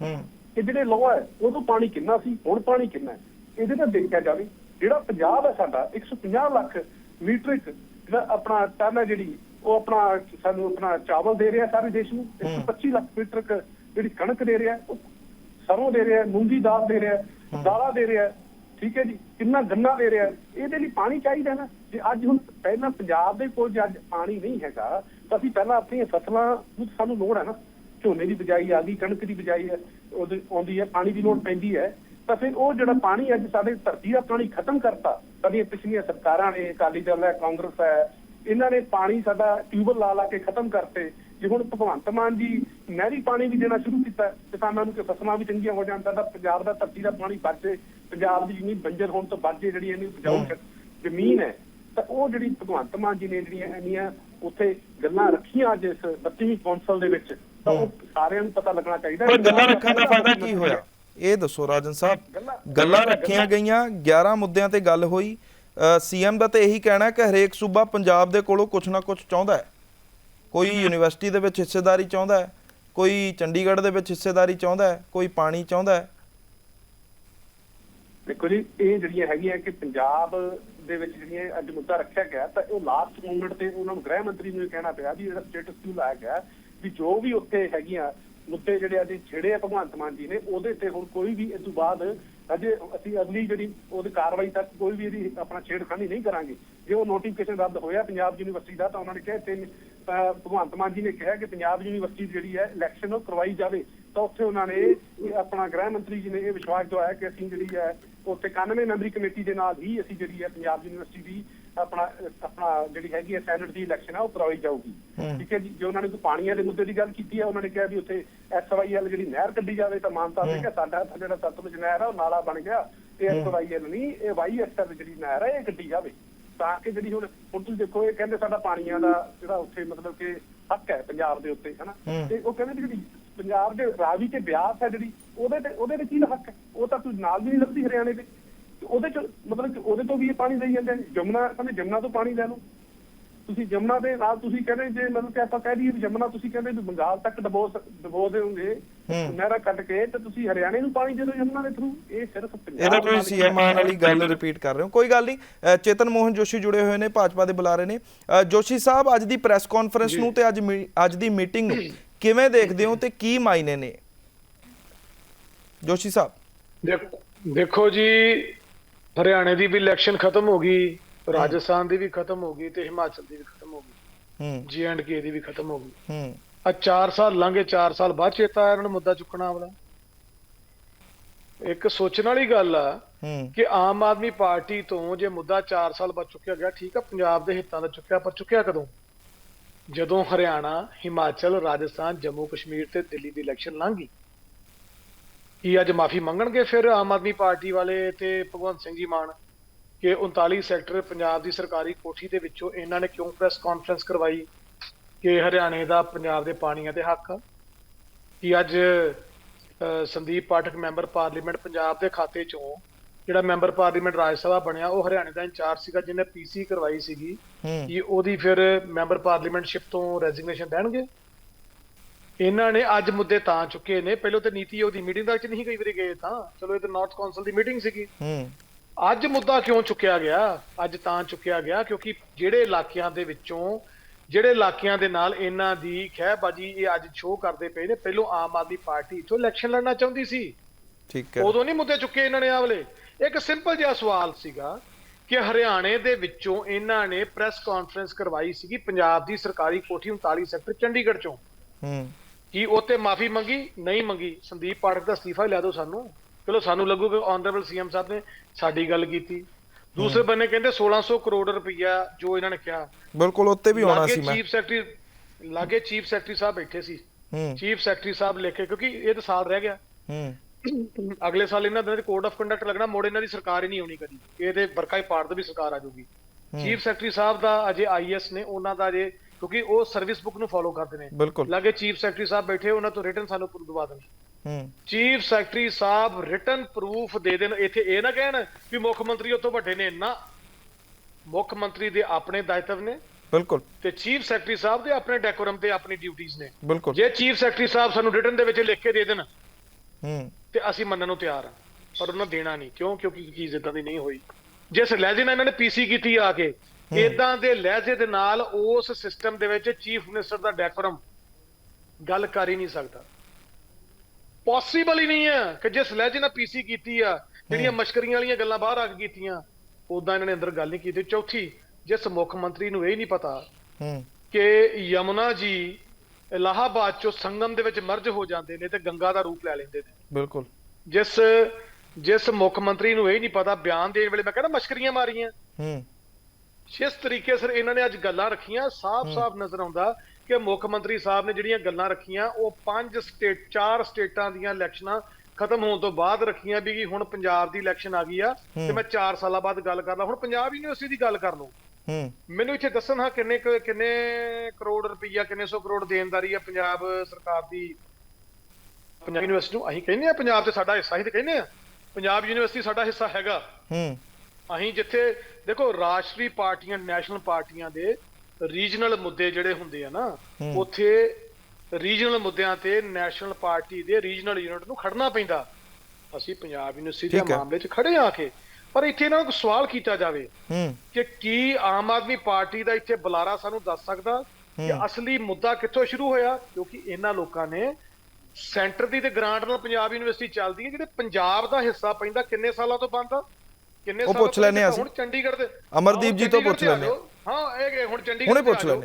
ਹੂੰ। ਕਿ ਜਿਹੜੇ ਲੋਹ ਹੈ ਉਦੋਂ ਪਾਣੀ ਕਿੰਨਾ ਸੀ ਹੁਣ ਪਾਣੀ ਕਿੰਨਾ ਹੈ? ਇਹਦੇ ਤਾਂ ਦੇਖਿਆ ਜਾਵੇ ਜਿਹੜਾ ਪੰਜਾਬ ਹੈ ਸਾਡਾ 150 ਲੱਖ ਮੀਟ੍ਰਿਕ ਜਿਹੜਾ ਆਪਣਾ ਟਨ ਹੈ ਜਿਹੜੀ ਉਹ ਆਪਣਾ ਸਾਨੂੰ ਆਪਣਾ ਚਾਵਲ ਦੇ ਰਿਹਾ ਸਾਰੇ ਦੇਸ਼ ਨੂੰ। 125 ਲੱਖ ਮੀਟ੍ਰਿਕ ਜਿਹੜੀ ਕਣਕ ਦੇ ਰਿਹਾ ਉਹ ਸਰੋਂ ਦੇ ਰਿਹਾ ਮੂੰਗੀ ਦਾਲ ਦੇ ਰਿਹਾ ਦਾਲਾਂ ਦੇ ਰਿਹਾ ਠੀਕ ਹੈ ਜੀ ਕਿੰਨਾ ਗੰਨਾ ਦੇ ਰਿਹਾ। ਇਹਦੇ ਲਈ ਪਾਣੀ ਚਾਹੀਦਾ ਨਾ। ਜੇ ਅੱਜ ਹੁਣ ਪਹਿਲਾਂ ਪੰਜਾਬ ਦੇ ਕੋਲ ਜੇ ਅੱਜ ਪਾਣੀ ਨਹੀਂ ਹੈਗਾ ਤਾਂ ਅਸੀਂ ਪਹਿਲਾਂ ਆਪਣੀਆਂ ਫਸਲਾਂ ਨੂੰ ਸਾਨੂੰ ਲੋੜ ਹੈ ਨਾ। ਝੋਨੇ ਦੀ ਬਿਜਾਈ ਆ ਗਈ ਕਣਕ ਦੀ ਬਿਜਾਈ ਹੈ ਉਹਦੀ ਆਉਂਦੀ ਹੈ ਪਾਣੀ ਦੀ ਲੋੜ ਪੈਂਦੀ ਹੈ। ਤਾਂ ਫਿਰ ਉਹ ਜਿਹੜਾ ਪਾਣੀ ਅੱਜ ਸਾਡੇ ਧਰਤੀ ਦਾ ਪਾਣੀ ਖਤਮ ਕਰਤਾ ਸਾਡੀਆਂ ਪਿਛਲੀਆਂ ਸਰਕਾਰਾਂ ਨੇ ਅਕਾਲੀ ਦਲ ਹੈ ਕਾਂਗਰਸ ਹੈ ਇਹਨਾਂ ਨੇ ਪਾਣੀ ਸਾਡਾ ਟਿਊਬਲ ਲਾ ਲਾ ਕੇ ਖਤਮ ਕਰਤੇ। ਜੇ ਹੁਣ ਭਗਵੰਤ ਮਾਨ ਜੀ ਨਹਿਰੀ ਪਾਣੀ ਵੀ ਦੇਣਾ ਸ਼ੁਰੂ ਕੀਤਾ ਕਿਸਾਨਾਂ ਨੂੰ ਕਿ ਫਸਲਾਂ ਵੀ ਚੰਗੀਆਂ ਹੋ ਜਾਣ ਸਾਡਾ ਪੰਜਾਬ ਦਾ ਧਰਤੀ ਦਾ ਪਾਣੀ ਬਚੇ ਪੰਜਾਬ ਦੀ ਜਿੰਨੀ ਬੰਜਰ ਹੋਣ ਤੋਂ ਬਚੇ ਜਿਹੜੀ ਇਹਨੂੰ ਉਪਜਾਊ ਜ਼ਮੀਨ ਹੈ ਤਾਂ ਉਹ ਜਿਹੜੀ ਭਗਵੰਤ ਮਾਨ ਜੀ ਨੇ ਜਿਹੜੀਆਂ ਇੰਨੀਆਂ ਉੱਥੇ ਗੱਲਾਂ ਰੱਖੀਆਂ ਅੱਜ ਇਸ 32ਵੀਂ ਕੌਂਸਲ ਦੇ ਵਿੱਚ ਤਾਂ ਉਹ ਸਾਰਿਆਂ ਨੂੰ ਪਤਾ ਲੱਗਣਾ ਚਾਹੀਦਾ ਪਰ ਗੱਲਾਂ ਰੱਖਣ ਦਾ ਫਾਇਦਾ ਕੀ ਹੋਇਆ? ਇਹ ਦੱਸੋ ਰਾਜਨ ਸਾਹਿਬ ਗੱਲਾਂ- ਰੱਖੀਆਂ ਗਈਆਂ 11 ਮੁੱਦਿਆਂ ਤੇ ਗੱਲ ਹੋਈ। ਸੀਐਮ ਦਾ ਤੇ ਇਹੀ ਕਹਿਣਾ ਕਿ ਹਰੇਕ ਸੂਬਾ ਪੰਜਾਬ ਦੇ ਕੋਲੋਂ ਕੁਝ ਨਾ ਕੁਝ ਚਾਹੁੰਦਾ ਹੈ। ਕੋਈ ਯੂਨੀਵਰਸਿਟੀ ਦੇ ਵਿੱਚ ਹਿੱਸੇਦਾਰੀ ਚਾਹੁੰਦਾ ਹੈ ਕੋਈ ਚੰਡੀਗੜ੍ਹ ਦੇ ਵਿੱਚ ਹਿੱਸੇਦਾਰੀ ਚਾਹੁੰਦਾ ਹੈ ਕੋਈ ਪਾਣੀ ਚਾਹੁੰਦਾ ਹੈ। ਦੇਖੋ ਜੀ ਇਹ ਜਿਹੜੀਆਂ ਹੈਗੀਆਂ ਕਿ ਪੰਜਾਬ ਦੇ ਵਿੱਚ ਜਿਹੜੀਆਂ ਅੱਜ ਮੁੱਦਾ ਰੱਖਿਆ ਗਿਆ ਤਾਂ ਉਹ ਲਾਸਟ ਮੂਮੈਂਟ ਤੇ ਉਹਨਾਂ ਨੂੰ ਗ੍ਰਹਿ ਮੰਤਰੀ ਨੂੰ ਕਹਿਣਾ ਪਿਆ ਵੀ ਜਿਹੜਾ ਸਟੇਟਸ ਕਿਉਂ ਲਾਇਆ ਗਿਆ ਵੀ ਜੋ ਵੀ ਉੱਥੇ ਹੈਗੀਆਂ ਮੁੱਦੇ ਜਿਹੜੇ ਅੱਜ ਛੇੜੇ ਆ ਭਗਵੰਤ ਮਾਨ ਜੀ ਨੇ ਉਹਦੇ ਤੇ ਹੁਣ ਕੋਈ ਵੀ ਇਸ ਤੋਂ ਬਾਅਦ ਅਜੇ ਅਸੀਂ ਅਗਲੀ ਜਿਹੜੀ ਉਹਦੀ ਕਾਰਵਾਈ ਤੱਕ ਕੋਈ ਵੀ ਇਹਦੀ ਆਪਣਾ ਛੇੜਖਾਨੀ ਨਹੀਂ ਕਰਾਂਗੇ। ਜੇ ਉਹ ਨੋਟੀਫਿਕੇਸ਼ਨ ਰੱਦ ਹੋਇਆ ਪੰਜਾਬ ਯੂਨੀਵਰਸਿਟੀ ਦਾ ਤਾਂ ਉਹਨਾਂ ਨੇ ਕਿਹਾ ਤੇ ਅਹ, ਭਗਵੰਤ ਮਾਨ ਜੀ ਨੇ ਕਿਹਾ ਕਿ ਪੰਜਾਬ ਯੂਨੀਵਰਸਿਟੀ ਜਿਹੜੀ ਹੈ ਇਲੈਕਸ਼ਨ ਉਹ ਕਰਵਾਈ ਜਾਵੇ। ਤਾਂ ਉੱਥੇ ਉਹਨਾਂ ਨੇ ਆਪਣਾ ਗ੍ਰਹਿ ਮੰਤਰੀ ਜੀ ਨੇ ਇਹ ਵਿਸ਼ਵਾਸ ਦਵਾਇਆ ਕਿ ਅਸੀਂ ਜਿਹੜੀ ਹੈ ਉੱਥੇ 91 ਮੈਂਬਰੀ ਕਮੇਟੀ ਦੇ ਨਾਲ ਹੀ ਅਸੀਂ ਜਿਹੜੀ ਹੈ ਪੰਜਾਬ ਯੂਨੀਵਰਸਿਟੀ ਦੀ ਆਪਣਾ ਆਪਣਾ ਜਿਹੜੀ ਹੈਗੀ ਹੈ ਸੈਨੇਟ ਦੀ ਇਲੈਕਸ਼ਨ ਆ ਉਹ ਕਰਵਾਈ ਜਾਊਗੀ। ਠੀਕ ਹੈ ਜੀ ਜੋ ਉਹਨਾਂ ਨੇ ਕੋਈ ਪਾਣੀਆਂ ਦੇ ਮੁੱਦੇ ਦੀ ਗੱਲ ਕੀਤੀ ਹੈ ਉਹਨਾਂ ਨੇ ਕਿਹਾ ਵੀ ਉੱਥੇ ਐਸਵਾਈਐਲ ਜਿਹੜੀ ਨਹਿਰ ਕੱਢੀ ਜਾਵੇ ਤਾਂ ਮਾਨਤਾ ਨੇ ਕਿਹਾ ਸਾਡਾ ਜਿਹੜਾ ਸਤਲੁਜ ਨਹਿਰ ਆ ਉਹ ਨਾਲਾ ਬਣ ਗਿਆ ਇਹ ਐਸਵਾਈਐਲ ਨਹੀਂ ਇਹ ਵਾਈਐਸਐਲ ਜਿਹੜੀ ਨਹਿਰ ਹੈ ਇਹ ਕੱਢੀ ਜਾਵੇ। ਤਾਂ ਕਿ ਜਿਹੜੀ ਹੁਣ ਹੁਣ ਤੁਸੀਂ ਦੇਖੋ ਇਹ ਕਹਿੰਦੇ ਸਾਡਾ ਪਾਣੀਆਂ ਦਾ ਜਿਹੜਾ ਉੱਥੇ ਮਤਲਬ ਕਿ ਹੱਕ ਹੈ ਪੰਜਾਬ ਦੇ ਉੱਤੇ ਹਨਾ? ਤੇ ਉਹ ਕਹਿੰਦੇ ਜਿਹੜੀ ਪੰਜਾਬ ਦੇ ਰਾਵੀ ਤੇ ਬਿਆਸ ਹੈ ਜਿਹੜੀ ਉਹਦੇ ਤੇ ਉਹਦੇ ਤੇ ਕੀ ਹੱਕ ਹੈ। ਉਹ ਤਾਂ ਤੁਸੀਂ ਨਾਲ ਵੀ ਨਹੀਂ ਲੱਗਦੀ ਹਰਿਆਣੇ ਦੇ ਉਹਦੇ ਚ ਮਤਲਬ ਕਿ ਉਹਦੇ ਤੋਂ ਵੀ ਇਹ ਪਾਣੀ ਦੇਈ ਜਾਂਦੇ ਨੇ। ਜਮਨਾ ਕਹਿੰਦੇ ਜਮਨਾ ਤੋਂ ਪਾਣੀ ਲੈ ਲਓ। ਤੁਸੀਂ ਜਮਨਾ ਦੇ ਨਾਲ ਤੁਸੀਂ ਕਹਿੰਦੇ ਜੇ ਮਤਲਬ ਕਿ ਆਪਾਂ ਕਹਿ ਦਈਏ ਵੀ ਜਮਨਾ ਤੁਸੀਂ ਕਹਿੰਦੇ ਵੀ ਬੰਗਾਲ ਤੱਕ ਡਬੋ ਸ- ਡਬੋ ਦੇਵੋਗੇ ਨਹਿਰਾਂ ਕੱਟ ਕੇ ਤੇ ਤੁਸੀਂ ਹਰਿਆਣੇ ਨੂੰ ਪਾਣੀ ਦੇ ਦਿਓ ਜਮਨਾ ਦੇ ਥਰੂ ਇਹ ਸਿਰਫ ਪੰਜਾਬ ਇਹਦਾ ਤੁਸੀਂ ਨਾਲ ਸੀਐਮ ਮਾਨ ਵਾਲੀ ਗੱਲ ਰਿਪੀਟ ਕਰ ਰਹੇ ਹੋ। ਕੋਈ ਗੱਲ ਨਹੀਂ। ਚੇਤਨ ਮੋਹਨ ਜੋਸ਼ੀ ਜੁੜੇ ਹੋਏ ਨੇ ਭਾਜਪਾ ਦੇ ਬੁਲਾਰੇ ਨੇ। ਜੋਸ਼ੀ ਸਾਹਿਬ ਅੱਜ ਦੀ ਪ੍ਰੈਸ ਕਾਨਫਰੰਸ ਨੂੰ ਤੇ ਅੱਜ ਅੱਜ ਦੀ ਮੀਟਿੰਗ ਨੂੰ ਕਿਵੇਂ ਦੇਖਦੇ ਹੋ ਤੇ ਕੀ ਮਾਇਨੇ ਨੇ? ਜੋਸ਼ੀ ਸਾਹਿਬ। ਦੇਖੋ ਜੀ ਹਰਿਆਣੇ ਦੀ ਵੀ ਇਲੈਕਸ਼ਨ ਖਤਮ ਹੋ ਗਈ ਰਾਜਸਥਾਨ ਦੀ ਵੀ ਖਤਮ ਹੋ ਗਈ ਤੇ ਹਿਮਾਚਲ ਦੀ ਵੀ ਖਤਮ ਹੋ ਗਈ। ਹੂੰ। ਜੀ ਐਂਡ ਕੇ ਦੀ ਵੀ ਖਤਮ ਹੋ ਗਈ। ਹੂੰ। ਆ 4 ਸਾਲ ਲੰਘੇ 4 ਸਾਲ ਬਾਅਦ ਚੇਤਾ ਆਇਆ ਇਹਨਾਂ ਨੂੰ ਮੁੱਦਾ ਚੁੱਕਣਾ ਵਾਲਾ। ਇੱਕ ਸੋਚਣ ਵਾਲੀ ਗੱਲ ਆ ਕਿ ਆਮ ਆਦਮੀ ਪਾਰਟੀ ਤੋਂ ਜੇ ਮੁੱਦਾ 4 ਸਾਲ ਬਾਅਦ ਚੁੱਕਿਆ ਗਿਆ ਠੀਕ ਆ ਪੰਜਾਬ ਦੇ ਹਿੱਤਾਂ ਦਾ ਚੁੱਕਿਆ ਪਰ ਚੁੱਕਿਆ ਕਦੋਂ? ਜਦੋਂ ਹਰਿਆਣਾ, ਹਿਮਾਚਲ, ਰਾਜਸਥਾਨ, ਜੰਮੂ, ਕਸ਼ਮੀਰ ਤੇ ਦਿੱਲੀ ਦੀ ਇਲੈਕਸ਼ਨ ਲੰਘ ਗਈ। ਕੀ ਅੱਜ ਮਾਫੀ ਮੰਗਣਗੇ ਫਿਰ ਆਮ ਆਦਮੀ ਪਾਰਟੀ ਵਾਲੇ ਤੇ ਭਗਵੰਤ ਸਿੰਘ ਜੀ ਮਾਨ ਕਿ 39 ਸੈਕਟਰ ਪੰਜਾਬ ਦੀ ਸਰਕਾਰੀ ਕੋਠੀ ਦੇ ਵਿੱਚੋਂ ਇਹਨਾਂ ਨੇ ਕਿਉਂ ਪ੍ਰੈਸ ਕਾਨਫਰੰਸ ਕਰਵਾਈ ਕਿ ਹਰਿਆਣੇ ਦਾ ਪੰਜਾਬ ਦੇ ਪਾਣੀਆਂ ਤੇ ਹੱਕ? ਕਿ ਅੱਜ ਸੰਦੀਪ ਪਾਠਕ ਮੈਂਬਰ ਪਾਰਲੀਮੈਂਟ ਪੰਜਾਬ ਦੇ ਖਾਤੇ ਚੋਂ ਜਿਹੜਾ ਮੈਂਬਰ ਪਾਰਲੀਮੈਂਟ ਰਾਜ ਸਭਾ ਬਣਿਆ ਉਹ ਹਰਿਆਣੇ ਦਾ ਇੰਚਾਰਜ ਸੀਗਾ ਜਿਹਨੇ ਪੀਸੀ ਕਰਵਾਈ ਸੀਗੀ ਕਿ ਉਹਦੀ ਫਿਰ ਮੈਂਬਰ ਪਾਰਲੀਮੈਂਟਸ਼ਿਪ ਤੋਂ ਰੈਜ਼ਿਗਨੇਸ਼ਨ ਦੇਣਗੇ। ਇਹਨਾਂ ਨੇ ਅੱਜ ਮੁੱਦੇ ਤਾਂ ਚੁੱਕੇ ਨੇ ਪਹਿਲਾਂ ਤੇ ਨੀਤੀ ਆਯੋਗ ਦੀ ਮੀਟਿੰਗ ਦਾ ਚ ਨਹੀਂ ਕਈ ਵਾਰੀ ਗਏ ਤਾਂ। ਚਲੋ ਇਹ ਤਾਂ ਨਾਰਥ ਕੌਂਸਲ ਦੀ ਮੀਟਿੰਗ ਸੀਗੀ। ਅੱਜ ਮੁੱਦਾ ਕਿਉਂ ਚੁੱਕਿਆ ਗਿਆ? ਅੱਜ ਤਾਂ ਚੁੱਕਿਆ ਗਿਆ ਕਿਉਂਕਿ ਜਿਹੜੇ ਇਲਾਕਿਆਂ ਦੇ ਵਿੱਚੋਂ ਜਿਹੜੇ ਇਲਾਕਿਆਂ ਦੇ ਨਾਲ ਇਹਨਾਂ ਦੀ ਖਹਿਬਾਜੀ ਇਹ ਅੱਜ ਸ਼ੋਅ ਕਰਦੇ ਪਏ ਨੇ ਪਹਿਲੋਂ ਆਮ ਆਦਮੀ ਪਾਰਟੀ ਤੋਂ ਇਲੈਕਸ਼ਨ ਲੜਨਾ ਚਾਹੁੰਦੀ ਸੀ। ਠੀਕ ਹੈ। ਉਦੋਂ ਨਹੀਂ ਮੁੱਦੇ ਚੁੱਕੇ ਇਹਨਾਂ ਨੇ ਆਵਲੇ ਇੱਕ ਸਿੰਪਲ ਜਿਹਾ ਸਵਾਲ ਸੀਗਾ ਕਿ ਹਰਿਆਣੇ ਦੇ ਵਿੱਚੋਂ ਇਹਨਾਂ ਨੇ ਪ੍ਰੈਸ ਕਾਨਫਰੰਸ ਕਰਵਾਈ ਸੀਗੀ ਪੰਜਾਬ ਦੀ ਸਰਕਾਰੀ ਕੋਠੀ 39 ਸੈਕਟਰ ਚੰਡੀਗੜ੍ਹ ਚੋਂ। ਹੂੰ। ਕੀ ਉੱਤੇ ਮਾਫੀ ਮੰਗੀ? ਨਹੀਂ ਮੰਗੀ। ਸੰਦੀਪ ਪਾਠਕ ਦਾ ਅਸਤੀਫਾ ਲੈ ਦਿਓ ਸਾਨੂੰ। ਚਲੋ ਸਾਨੂੰ ਲੱਗੂ ਕਿ ਆਨਰੇਬਲ ਸੀਐਮ ਸਾਹਿਬ ਨੇ ਸਾਡੀ ਗੱਲ ਕੀਤੀ। ਦੂਸਰੇ ਬੰਨੇ ਕਹਿੰਦੇ 1600 ਕਰੋੜ ਰੁਪਈਆ ਜੋ ਇਹਨਾਂ ਨੇ ਕਿਹਾ। ਬਿਲਕੁਲ ਉੱਤੇ ਵੀ ਆਉਣਾ ਸੀ ਮੈਂ। ਚੀਫ ਸੈਕਟਰੀ ਲਾਗੇ ਚੀਫ ਸੈਕਟਰੀ ਸਾਹਿਬ ਬੈਠੇ ਸੀ। ਹੂੰ। ਚੀਫ ਸੈਕਟਰੀ ਸਾਹਿਬ ਲੈ ਕੇ ਕਿਉਂਕਿ ਇਹ ਤਾਂ ਸਾਲ ਰਹਿ ਗਿਆ। ਹੂੰ। ਅਗਲੇ ਸਾਲ ਇਹਨਾਂ ਦੇ ਕੋਡ ਆਫ ਕੰਡਕਟ ਲੱਗਣਾ ਮੋੜ ਇਹਨਾਂ ਦੀ ਸਰਕਾਰ ਹੀ ਨਹੀਂ ਆਉਣੀ ਕਦੀ। ਇਹਦੇ ਵਰਕਾ ਹੀ ਪਾਰਟ ਦੀ ਵੀ ਸਰਕਾਰ ਆ ਜਾਊਗੀ। ਚੀਫ ਸੈਕਟਰੀ ਸਾਹਿਬ ਦਾ ਅਜੇ ਆਈਐਸ ਨੇ ਉਹਨਾਂ ਦਾ ਅਜੇ ਕਿਉਂਕਿ ਉਹ ਸਰਵਿਸ ਬੁੱਕ ਨੂੰ ਫੋਲੋ ਕਰਦੇ ਨੇ। ਲਾਗੇ ਚੀਫ ਸੈਕਟਰੀ ਸਾਹਿਬ ਬੈਠੇ ਉਹਨਾਂ ਤੋਂ ਰਿਟਨ ਸਾਨੂੰ ਪ੍ਰੂਫ ਦਵਾ ਦੇਣ। ਚੀਫ ਸੈਕਟਰੀ ਸਾਹਿਬ ਰਿਟਨ ਪ੍ਰੂਫ ਦੇ ਦੇਣ। ਇੱਥੇ ਇਹ ਨਾ ਕਹਿਣ ਕਿ ਮੁੱਖ ਮੰਤਰੀ ਉੱਥੋਂ ਵੱਡੇ ਨੇ ਨਾ ਮੁੱਖ ਮੰਤਰੀ ਦੇ ਆਪਣੇ ਦਾਇਤਵ ਨੇ। ਬਿਲਕੁਲ। ਤੇ ਚੀਫ ਸੈਕਟਰੀ ਸਾਹਿਬ ਦੇ ਆਪਣੇ ਡੈਕੋਰਮ ਤੇ ਆਪਣੀ ਡਿਊਟੀਆਂ ਨੇ। ਜੇ ਚੀਫ ਸੈਕਟਰੀ ਸਾਹਿਬ ਸਾਨੂੰ ਰਿਟਨ ਦੇ ਵਿੱਚ ਲਿਖ ਕੇ ਦੇ ਦੇਣ ਹੂੰ। ਤੇ ਅਸੀਂ ਮੰਨਣ ਨੂੰ ਤਿਆਰ ਹਾਂ ਪਰ ਉਹਨਾਂ ਦੇਣਾ ਨਹੀਂ। ਕਿਉਂ? ਕਿਉਂਕਿ ਚੀਜ਼ ਇਦਾਂ ਦੀ ਨਹੀਂ ਹੋਈ। ਜਿਸ ਲਹਿਜੇ ਨਾਲ ਇਹਨਾਂ ਨੇ ਪੀਸੀ ਕੀਤੀ ਆ ਕੇ ਇਦਾਂ ਦੇ ਲਹਿਜੇ ਦੇ ਨਾਲ ਉਸ ਸਿਸਟਮ ਦੇ ਵਿੱਚ ਚੀਫ ਮਿਨਿਸਟਰ ਦਾ ਡੈਕੋਰਮ ਗੱਲ ਕਰ ਹੀ ਨਹੀਂ ਸਕਦਾ। ਪੋਸੀਬਲ ਹੀ ਨਹੀਂ ਹੈ ਕਿ ਜਿਸ ਲਹਿਜੇ ਨਾਲ ਪੀਸੀ ਕੀਤੀ ਆ ਜਿਹੜੀਆਂ ਮਸ਼ਕਰੀਆਂ ਵਾਲੀਆਂ ਗੱਲਾਂ ਬਾਹਰ ਆ ਕੇ ਕੀਤੀਆਂ ਉਦਾਂ ਇਹਨਾਂ ਨੇ ਅੰਦਰ ਗੱਲ ਨਹੀਂ ਕੀਤੀ। ਚੌਥੀ ਜਿਸ ਮੁੱਖ ਮੰਤਰੀ ਨੂੰ ਇਹ ਨਹੀਂ ਪਤਾ ਹੂੰ। ਕਿ ਯਮੁਨਾ ਜੀ ਇਲਾਹਾਬਾਦ ਚੋਂ ਸੰਗਮ ਦੇ ਵਿੱਚ ਮਰਜ ਹੋ ਜਾਂਦੇ ਨੇ ਤੇ ਗੰਗਾ ਦਾ ਰੂਪ ਲੈ ਲੈਂਦੇ ਨੇ। ਬਿਲਕੁਲ। ਜਿਸ ਜਿਸ ਮੁੱਖ ਮੰਤਰੀ ਨੂੰ ਇਹ ਨਹੀਂ ਪਤਾ ਬਿਆਨ ਦੇਣ ਵੇਲੇ ਮੈਂ ਕਹਿੰਦਾ ਮਸ਼ਕਰੀਆਂ ਮਾਰੀਆਂ। ਹੂੰ। ਜਿਸ ਤਰੀਕੇ ਸਿਰ ਇਹਨਾਂ ਨੇ ਅੱਜ ਗੱਲਾਂ ਰੱਖੀਆਂ ਸਾਫ਼-ਸਾਫ਼ ਨਜ਼ਰ ਆਉਂਦਾ ਕਿ ਮੁੱਖ ਮੰਤਰੀ ਸਾਹਿਬ ਨੇ ਜਿਹੜੀਆਂ ਗੱਲਾਂ ਰੱਖੀਆਂ ਉਹ ਪੰਜ ਸਟੇਟ ਚਾਰ ਸਟੇਟਾਂ ਦੀਆਂ ਇਲੈਕਸ਼ਨਾਂ ਖਤਮ ਹੋਣ ਤੋਂ ਬਾਅਦ ਰੱਖੀਆਂ ਵੀ ਕਿ ਹੁਣ ਪੰਜਾਬ ਦੀ ਇਲੈਕਸ਼ਨ ਆ ਗਈ ਆ ਤੇ ਮੈਂ 4 ਸਾਲਾਂ ਬਾਅਦ ਗੱਲ ਕਰਦਾ ਹੁਣ ਪੰਜਾਬ ਯੂਨੀਵਰਸਿਟੀ ਦੀ ਗੱਲ ਕਰ ਲਓ। ਹੂੰ ਮੈਨੂੰ ਇੱਥੇ ਦੱਸਣ ਹਾਂ ਕਿੰਨੇ ਕਿੰਨੇ ਕਰੋੜ ਰੁਪਈਆ ਕਿੰਨੇ ਸੌ ਕਰੋੜ ਦੇਣਦਾਰੀ ਆ ਪੰਜਾਬ ਸਰਕਾਰ ਦੀ। ਪੰਜਾਬ ਯੂਨੀਵਰਸਿਟੀ ਨੂੰ ਅਸੀਂ ਕਹਿੰਦੇ ਆ ਪੰਜਾਬ ਤੇ ਸਾਡਾ ਹਿੱਸਾ ਹੀ ਤੇ ਕਹਿੰਦੇ ਆ ਪੰਜਾਬ ਯੂਨੀਵਰਸਿਟੀ ਸਾਡਾ ਹਿੱਸਾ ਹੈਗਾ। ਹੂੰ। ਅਸੀਂ ਜਿੱਥੇ ਦੇਖੋ ਰਾਸ਼ਟਰੀ ਪਾਰਟੀਆਂ ਨੈਸ਼ਨਲ ਪਾਰਟੀਆਂ ਦੇ ਰੀਜਨਲ ਮੁੱਦੇ ਜਿਹੜੇ ਹੁੰਦੇ ਆ ਨਾ। ਉੱਥੇ ਰੀਜਨਲ ਮੁੱਦਿਆਂ ਤੇ ਨੈਸ਼ਨਲ ਪਾਰਟੀ ਦੇ ਰੀਜਨਲ ਯੂਨਿਟ ਨੂੰ ਖੜਨਾ ਪੈਂਦਾ। ਅਸੀਂ ਪੰਜਾਬ ਯੂਨੀਵਰਸਿਟੀ ਦੇ। ਮਾਮਲੇ 'ਚ ਖੜੇ ਆ ਕੇ। ਪਰ ਇੱਥੇ ਇਹਨਾਂ ਨੂੰ ਸਵਾਲ ਕੀਤਾ ਜਾਵੇ ਹੂੰ। ਕਿ ਕੀ ਆਮ ਆਦਮੀ ਪਾਰਟੀ ਦਾ ਇੱਥੇ ਬੁਲਾਰਾ ਸਾਨੂੰ ਦੱਸ ਸਕਦਾ ਕਿ। ਅਸਲੀ ਮੁੱਦਾ ਕਿੱਥੋਂ ਸ਼ੁਰੂ ਹੋਇਆ? ਕਿਉਂਕਿ ਇਹਨਾਂ ਲੋਕਾਂ ਨੇ ਸੈਂਟਰ ਦੀ ਤੇ ਗ੍ਰਾਂਟ ਨਾਲ ਪੰਜਾਬ ਯੂਨੀਵਰਸਿਟੀ ਚੱਲਦੀ ਹੈ ਜਿਹੜੇ ਪੰਜਾਬ ਦਾ ਹਿੱਸਾ ਪੈਂਦਾ ਕਿੰਨੇ ਸਾਲਾਂ ਤੋਂ ਬੰਦ ਆ? ਕਿੰਨੇ ਸਾਲਾਂ ਪੁੱਛ ਤੋਂ ਹੁਣ ਚੰਡੀਗੜ੍ਹ ਦੇ ਅਮਰਦੀਪ ਜੀ ਤੋਂ ਪੁੱਛ ਲੈਂਦੇ ਹਾਂ। ਇਹ ਹੁਣ ਚੰਡੀਗੜ੍ਹ ਹੁਣੇ ਪੁੱਛ ਜਾਓ।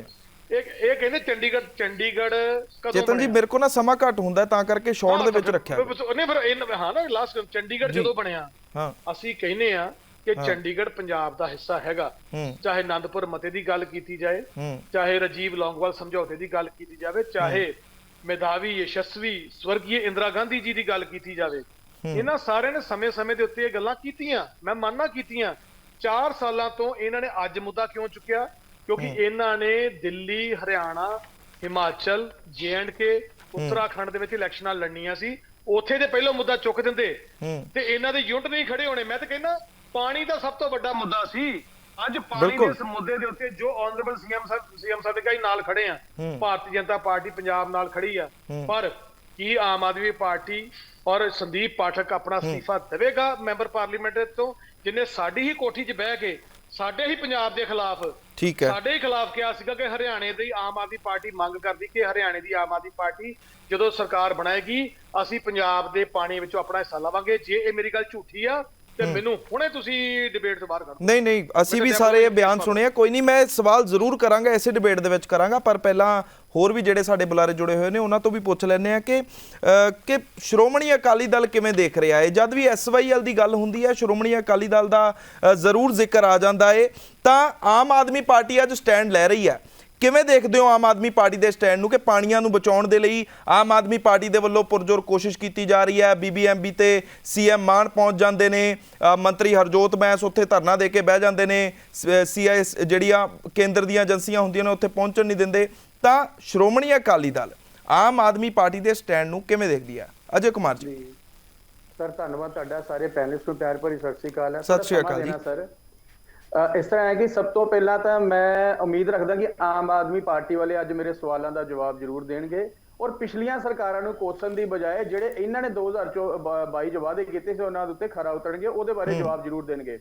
ਇਹ ਇਹ ਕਹਿੰਦੇ ਚੰਡੀਗੜ੍ਹ ਚੰਡੀਗੜ੍ਹ ਕਦੋਂ ਚੇਤਨ ਜੀ ਬਣਿਆ? ਮੇਰੇ ਕੋਲ ਨਾ ਸਮਾਂ ਘੱਟ ਹੁੰਦਾ ਤਾਂ ਕਰਕੇ ਸ਼ਾਰਟ ਦੇ ਵਿੱਚ ਹਾਂ, ਰੱਖਿਆ ਨਹੀਂ ਫਿਰ ਇਹ ਹਾਂ ਨਾ ਲਾਸਟ ਚੰਡੀਗੜ੍ਹ। ਜਦੋਂ ਬਣਿਆ ਹਾਂ। ਅਸੀਂ ਕਹਿੰਦੇ ਆ ਕਿ ਚੰਡੀਗੜ੍ਹ ਪੰਜਾਬ ਦਾ ਹਿੱਸਾ ਹੈਗਾ। ਹੂੰ। ਚਾਹੇ ਆਨੰਦਪੁਰ ਮਤੇ ਦੀ ਗੱਲ ਕੀਤੀ ਜਾਏ ਹੂੰ। ਚਾਹੇ ਰਾਜੀਵ ਲੌਂਗੋਵਾਲ ਸਮਝੌਤੇ ਦੀ ਗੱਲ ਕੀਤੀ ਜਾਵੇ ਚਾਹੇ ਮੇਧਾਵੀ ਯਸ਼ਸਵੀ ਸਵਰਗੀ ਇੰਦਰਾ ਗਾਂਧੀ ਜੀ ਦੀ ਗੱਲ ਕੀਤੀ ਜਾਵੇ। ਇਹਨਾਂ ਸਾਰਿਆਂ ਨੇ ਸਮੇਂ-ਸਮੇਂ ਦੇ ਉੱਤੇ ਇਹ ਗੱਲਾਂ ਕੀਤੀਆਂ ਮੈਂ ਮੰਨਣਾ ਕੀਤੀਆਂ 4 ਸਾਲਾਂ ਤੋਂ ਇਹਨਾਂ ਨੇ ਅੱਜ ਮੁੱਦਾ ਕਿਉਂ ਚੁੱਕਿਆ? ਕਿਉਂਕਿ ਇਹਨਾਂ ਨੇ ਦਿੱਲੀ ਹਰਿਆਣਾ ਹਿਮਾਚਲ ਕੇ ਉੱਤਰਾਖੰਡ ਦੇ ਵਿੱਚ ਇਲੈਕਸ਼ਨਾਂ ਲੜਨੀਆਂ ਸੀ। ਉੱਥੇ ਦੇ ਪਹਿਲਾਂ ਮੁੱਦਾ ਚੁੱਕ ਦਿੰਦੇ। ਤੇ ਇਹਨਾਂ ਦੇ ਯੂਨਿਟ ਨਹੀਂ ਖੜੇ ਹੋਣੇ। ਮੈਂ ਤਾਂ ਕਹਿੰਦਾ ਪਾਣੀ ਦਾ ਸਭ ਤੋਂ ਵੱਡਾ ਮੁੱਦਾ ਸੀ। ਅੱਜ ਪਾਣੀ। ਦੇ ਇਸ ਮੁੱਦੇ ਦੇ ਉੱਤੇ ਜੋ ਆਨਰੇਬਲ ਸੀਐਮ ਸਾਹਿਬ ਸੀਐਮ ਸਾਹਿਬ ਦੇ ਕਈ ਨਾਲ ਖੜੇ ਆ। ਭਾਰਤੀ ਜਨਤਾ ਪਾਰਟੀ ਪੰਜਾਬ ਨਾਲ ਖੜੀ ਆ। ਪਰ ਕੀ ਆਮ ਆਦਮੀ ਪਾਰਟੀ ਔਰ ਸੰਦੀਪ ਪਾਠਕ ਆਪਣਾ ਅਸਤੀਫਾ ਦੇਵੇਗਾ ਮੈਂਬਰ ਪਾਰਲੀਮੈਂਟ ਤੋਂ ਜਿਨੇ ਸਾਡੀ ਹੀ ਕੋਠੀ 'ਚ ਬਹਿ ਕੇ ਸਾਡੇ ਹੀ ਪੰਜਾਬ ਦੇ ਖਿਲਾਫ। ਠੀਕ ਹੈ। ਸਾਡੇ ਹੀ ਖਿਲਾਫ ਕਿਹਾ ਸੀਗਾ ਕਿ ਹਰਿਆਣੇ ਦੀ ਆਮ ਆਦਮੀ ਪਾਰਟੀ ਮੰਗ ਕਰਦੀ ਕਿ ਹਰਿਆਣੇ ਦੀ ਆਮ ਆਦਮੀ ਪਾਰਟੀ ਜਦੋਂ ਸਰਕਾਰ ਬਣਾਏਗੀ ਅਸੀਂ ਪੰਜਾਬ ਦੇ ਪਾਣੀ ਵਿੱਚੋਂ ਆਪਣਾ ਹਿੱਸਾ ਲਵਾਂਗੇ। ਜੇ ਇਹ ਮੇਰੀ ਗੱਲ ਝੂਠੀ ਆ ਤੇ ਮੈਨੂੰ ਹੁਣੇ ਤੁਸੀਂ ਡਿਬੇਟ ਤੋਂ ਬਾਹਰ ਕੱਢ। ਦਿਓ। ਨਹੀਂ ਨਹੀਂ ਅਸੀਂ ਵੀ ਸਾਰੇ ਇਹ ਬਿਆਨ ਸੁਣੇ ਆ। ਕੋਈ ਨਹੀਂ ਮੈਂ ਸਵਾਲ ਜ਼ਰੂਰ ਕਰਾਂਗਾ ਇਸੇ ਡਿਬੇਟ ਦੇ ਵਿੱਚ ਕਰਾਂਗਾ ਪਰ ਪਹਿਲਾਂ ਹੋਰ ਵੀ ਜਿਹੜੇ ਸਾਡੇ ਬੁਲਾਰੇ ਜੁੜੇ ਹੋਏ ਨੇ, ਉਹਨਾਂ ਤੋਂ ਵੀ ਪੁੱਛ ਲੈਂਦੇ ਆ ਕਿ ਕਿ ਸ਼੍ਰੋਮਣੀ ਅਕਾਲੀ ਦਲ ਕਿਵੇਂ ਦੇਖ ਰਿਹਾ ਹੈ? ਜਦ ਵੀ ਐਸਵਾਈਐਲ ਦੀ ਗੱਲ ਹੁੰਦੀ ਹੈ, ਸ਼੍ਰੋਮਣੀ ਅਕਾਲੀ ਦਲ ਦਾ ਜ਼ਰੂਰ ਜ਼ਿਕਰ ਆ ਜਾਂਦਾ ਏ। ਤਾਂ ਆਮ ਆਦਮੀ ਪਾਰਟੀ ਅੱਜ ਸਟੈਂਡ ਲੈ ਰਹੀ ਹੈ। ਕਿਵੇਂ ਦੇਖਦੇ ਹੋ ਆਮ ਆਦਮੀ ਪਾਰਟੀ ਦੇ ਸਟੈਂਡ ਨੂੰ, ਕਿ ਪਾਣੀਆਂ ਨੂੰ ਬਚਾਉਣ ਦੇ ਲਈ ਆਮ ਆਦਮੀ ਪਾਰਟੀ ਦੇ ਵੱਲੋਂ ਪੁਰਜੋਰ ਕੋਸ਼ਿਸ਼ ਕੀਤੀ ਜਾ ਰਹੀ ਹੈ? ਬੀਬੀਐਮਬੀ ਤੇ ਸੀਐਮ ਮਾਨ ਪਹੁੰਚ ਜਾਂਦੇ ਨੇ ਮੰਤਰੀ ਹਰਜੋਤ ਬੈਂਸ ਉੱਥੇ ਧਰਨਾ ਦੇ ਕੇ ਬਹਿ ਜਾਂਦੇ ਨੇ ਸੀਆਈਐਸ ਜਿਹੜੀਆਂ ਕੇਂਦਰ ਦੀਆਂ ਏਜੰਸੀਆਂ ਹੁੰਦੀਆਂ ਨੇ, ਉੱਥੇ ਪਹੁੰਚਣ ਨਹੀਂ ਦਿੰਦੇ। ਤਾਂ ਸ਼੍ਰੋਮਣੀ ਅਕਾਲੀ ਦਲ ਆਮ ਆਦਮੀ ਪਾਰਟੀ ਦੇ ਸਟੈਂਡ ਨੂੰ ਕਿਵੇਂ ਦੇਖਦੀ ਹੈ? ਅਜੇ ਕੁਮਾਰ ਜੀ। ਸਰ ਧੰਨਵਾਦ ਤੁਹਾਡਾ। ਸਾਰੇ ਪੈਨਲਿਸਟ ਨੂੰ ਪਿਆਰ ਭਰੀ ਸਤਿ ਸ੍ਰੀ ਅਕਾਲ ਸਤਿ ਸ੍ਰੀ ਅਕਾਲ ਜੀ। ਸਰ। ਇਸ ਤਰ੍ਹਾਂ ਹੈ ਕਿ ਸਭ ਤੋਂ ਪਹਿਲਾਂ ਤਾਂ ਮੈਂ ਉਮੀਦ ਰੱਖਦਾ ਕਿ ਆਮ ਆਦਮੀ ਪਾਰਟੀ ਵਾਲੇ ਅੱਜ ਮੇਰੇ ਸਵਾਲਾਂ ਦਾ ਜਵਾਬ ਜ਼ਰੂਰ ਦੇਣਗੇ। ਔਰ ਪਿਛਲੀਆਂ ਸਰਕਾਰਾਂ ਨੂੰ ਕੋਸਣ ਦੀ ਬਜਾਏ ਜਿਹੜੇ ਇਹਨਾਂ ਨੇ 2022 ਚ ਵਾਅਦੇ ਕੀਤੇ ਸੀ ਉਹਨਾਂ ਦੇ ਉੱਤੇ ਖਰਾ ਉਤਰਨਗੇ ਉਹਦੇ ਬਾਰੇ ਜਵਾਬ ਜ਼ਰੂਰ ਦੇਣਗੇ।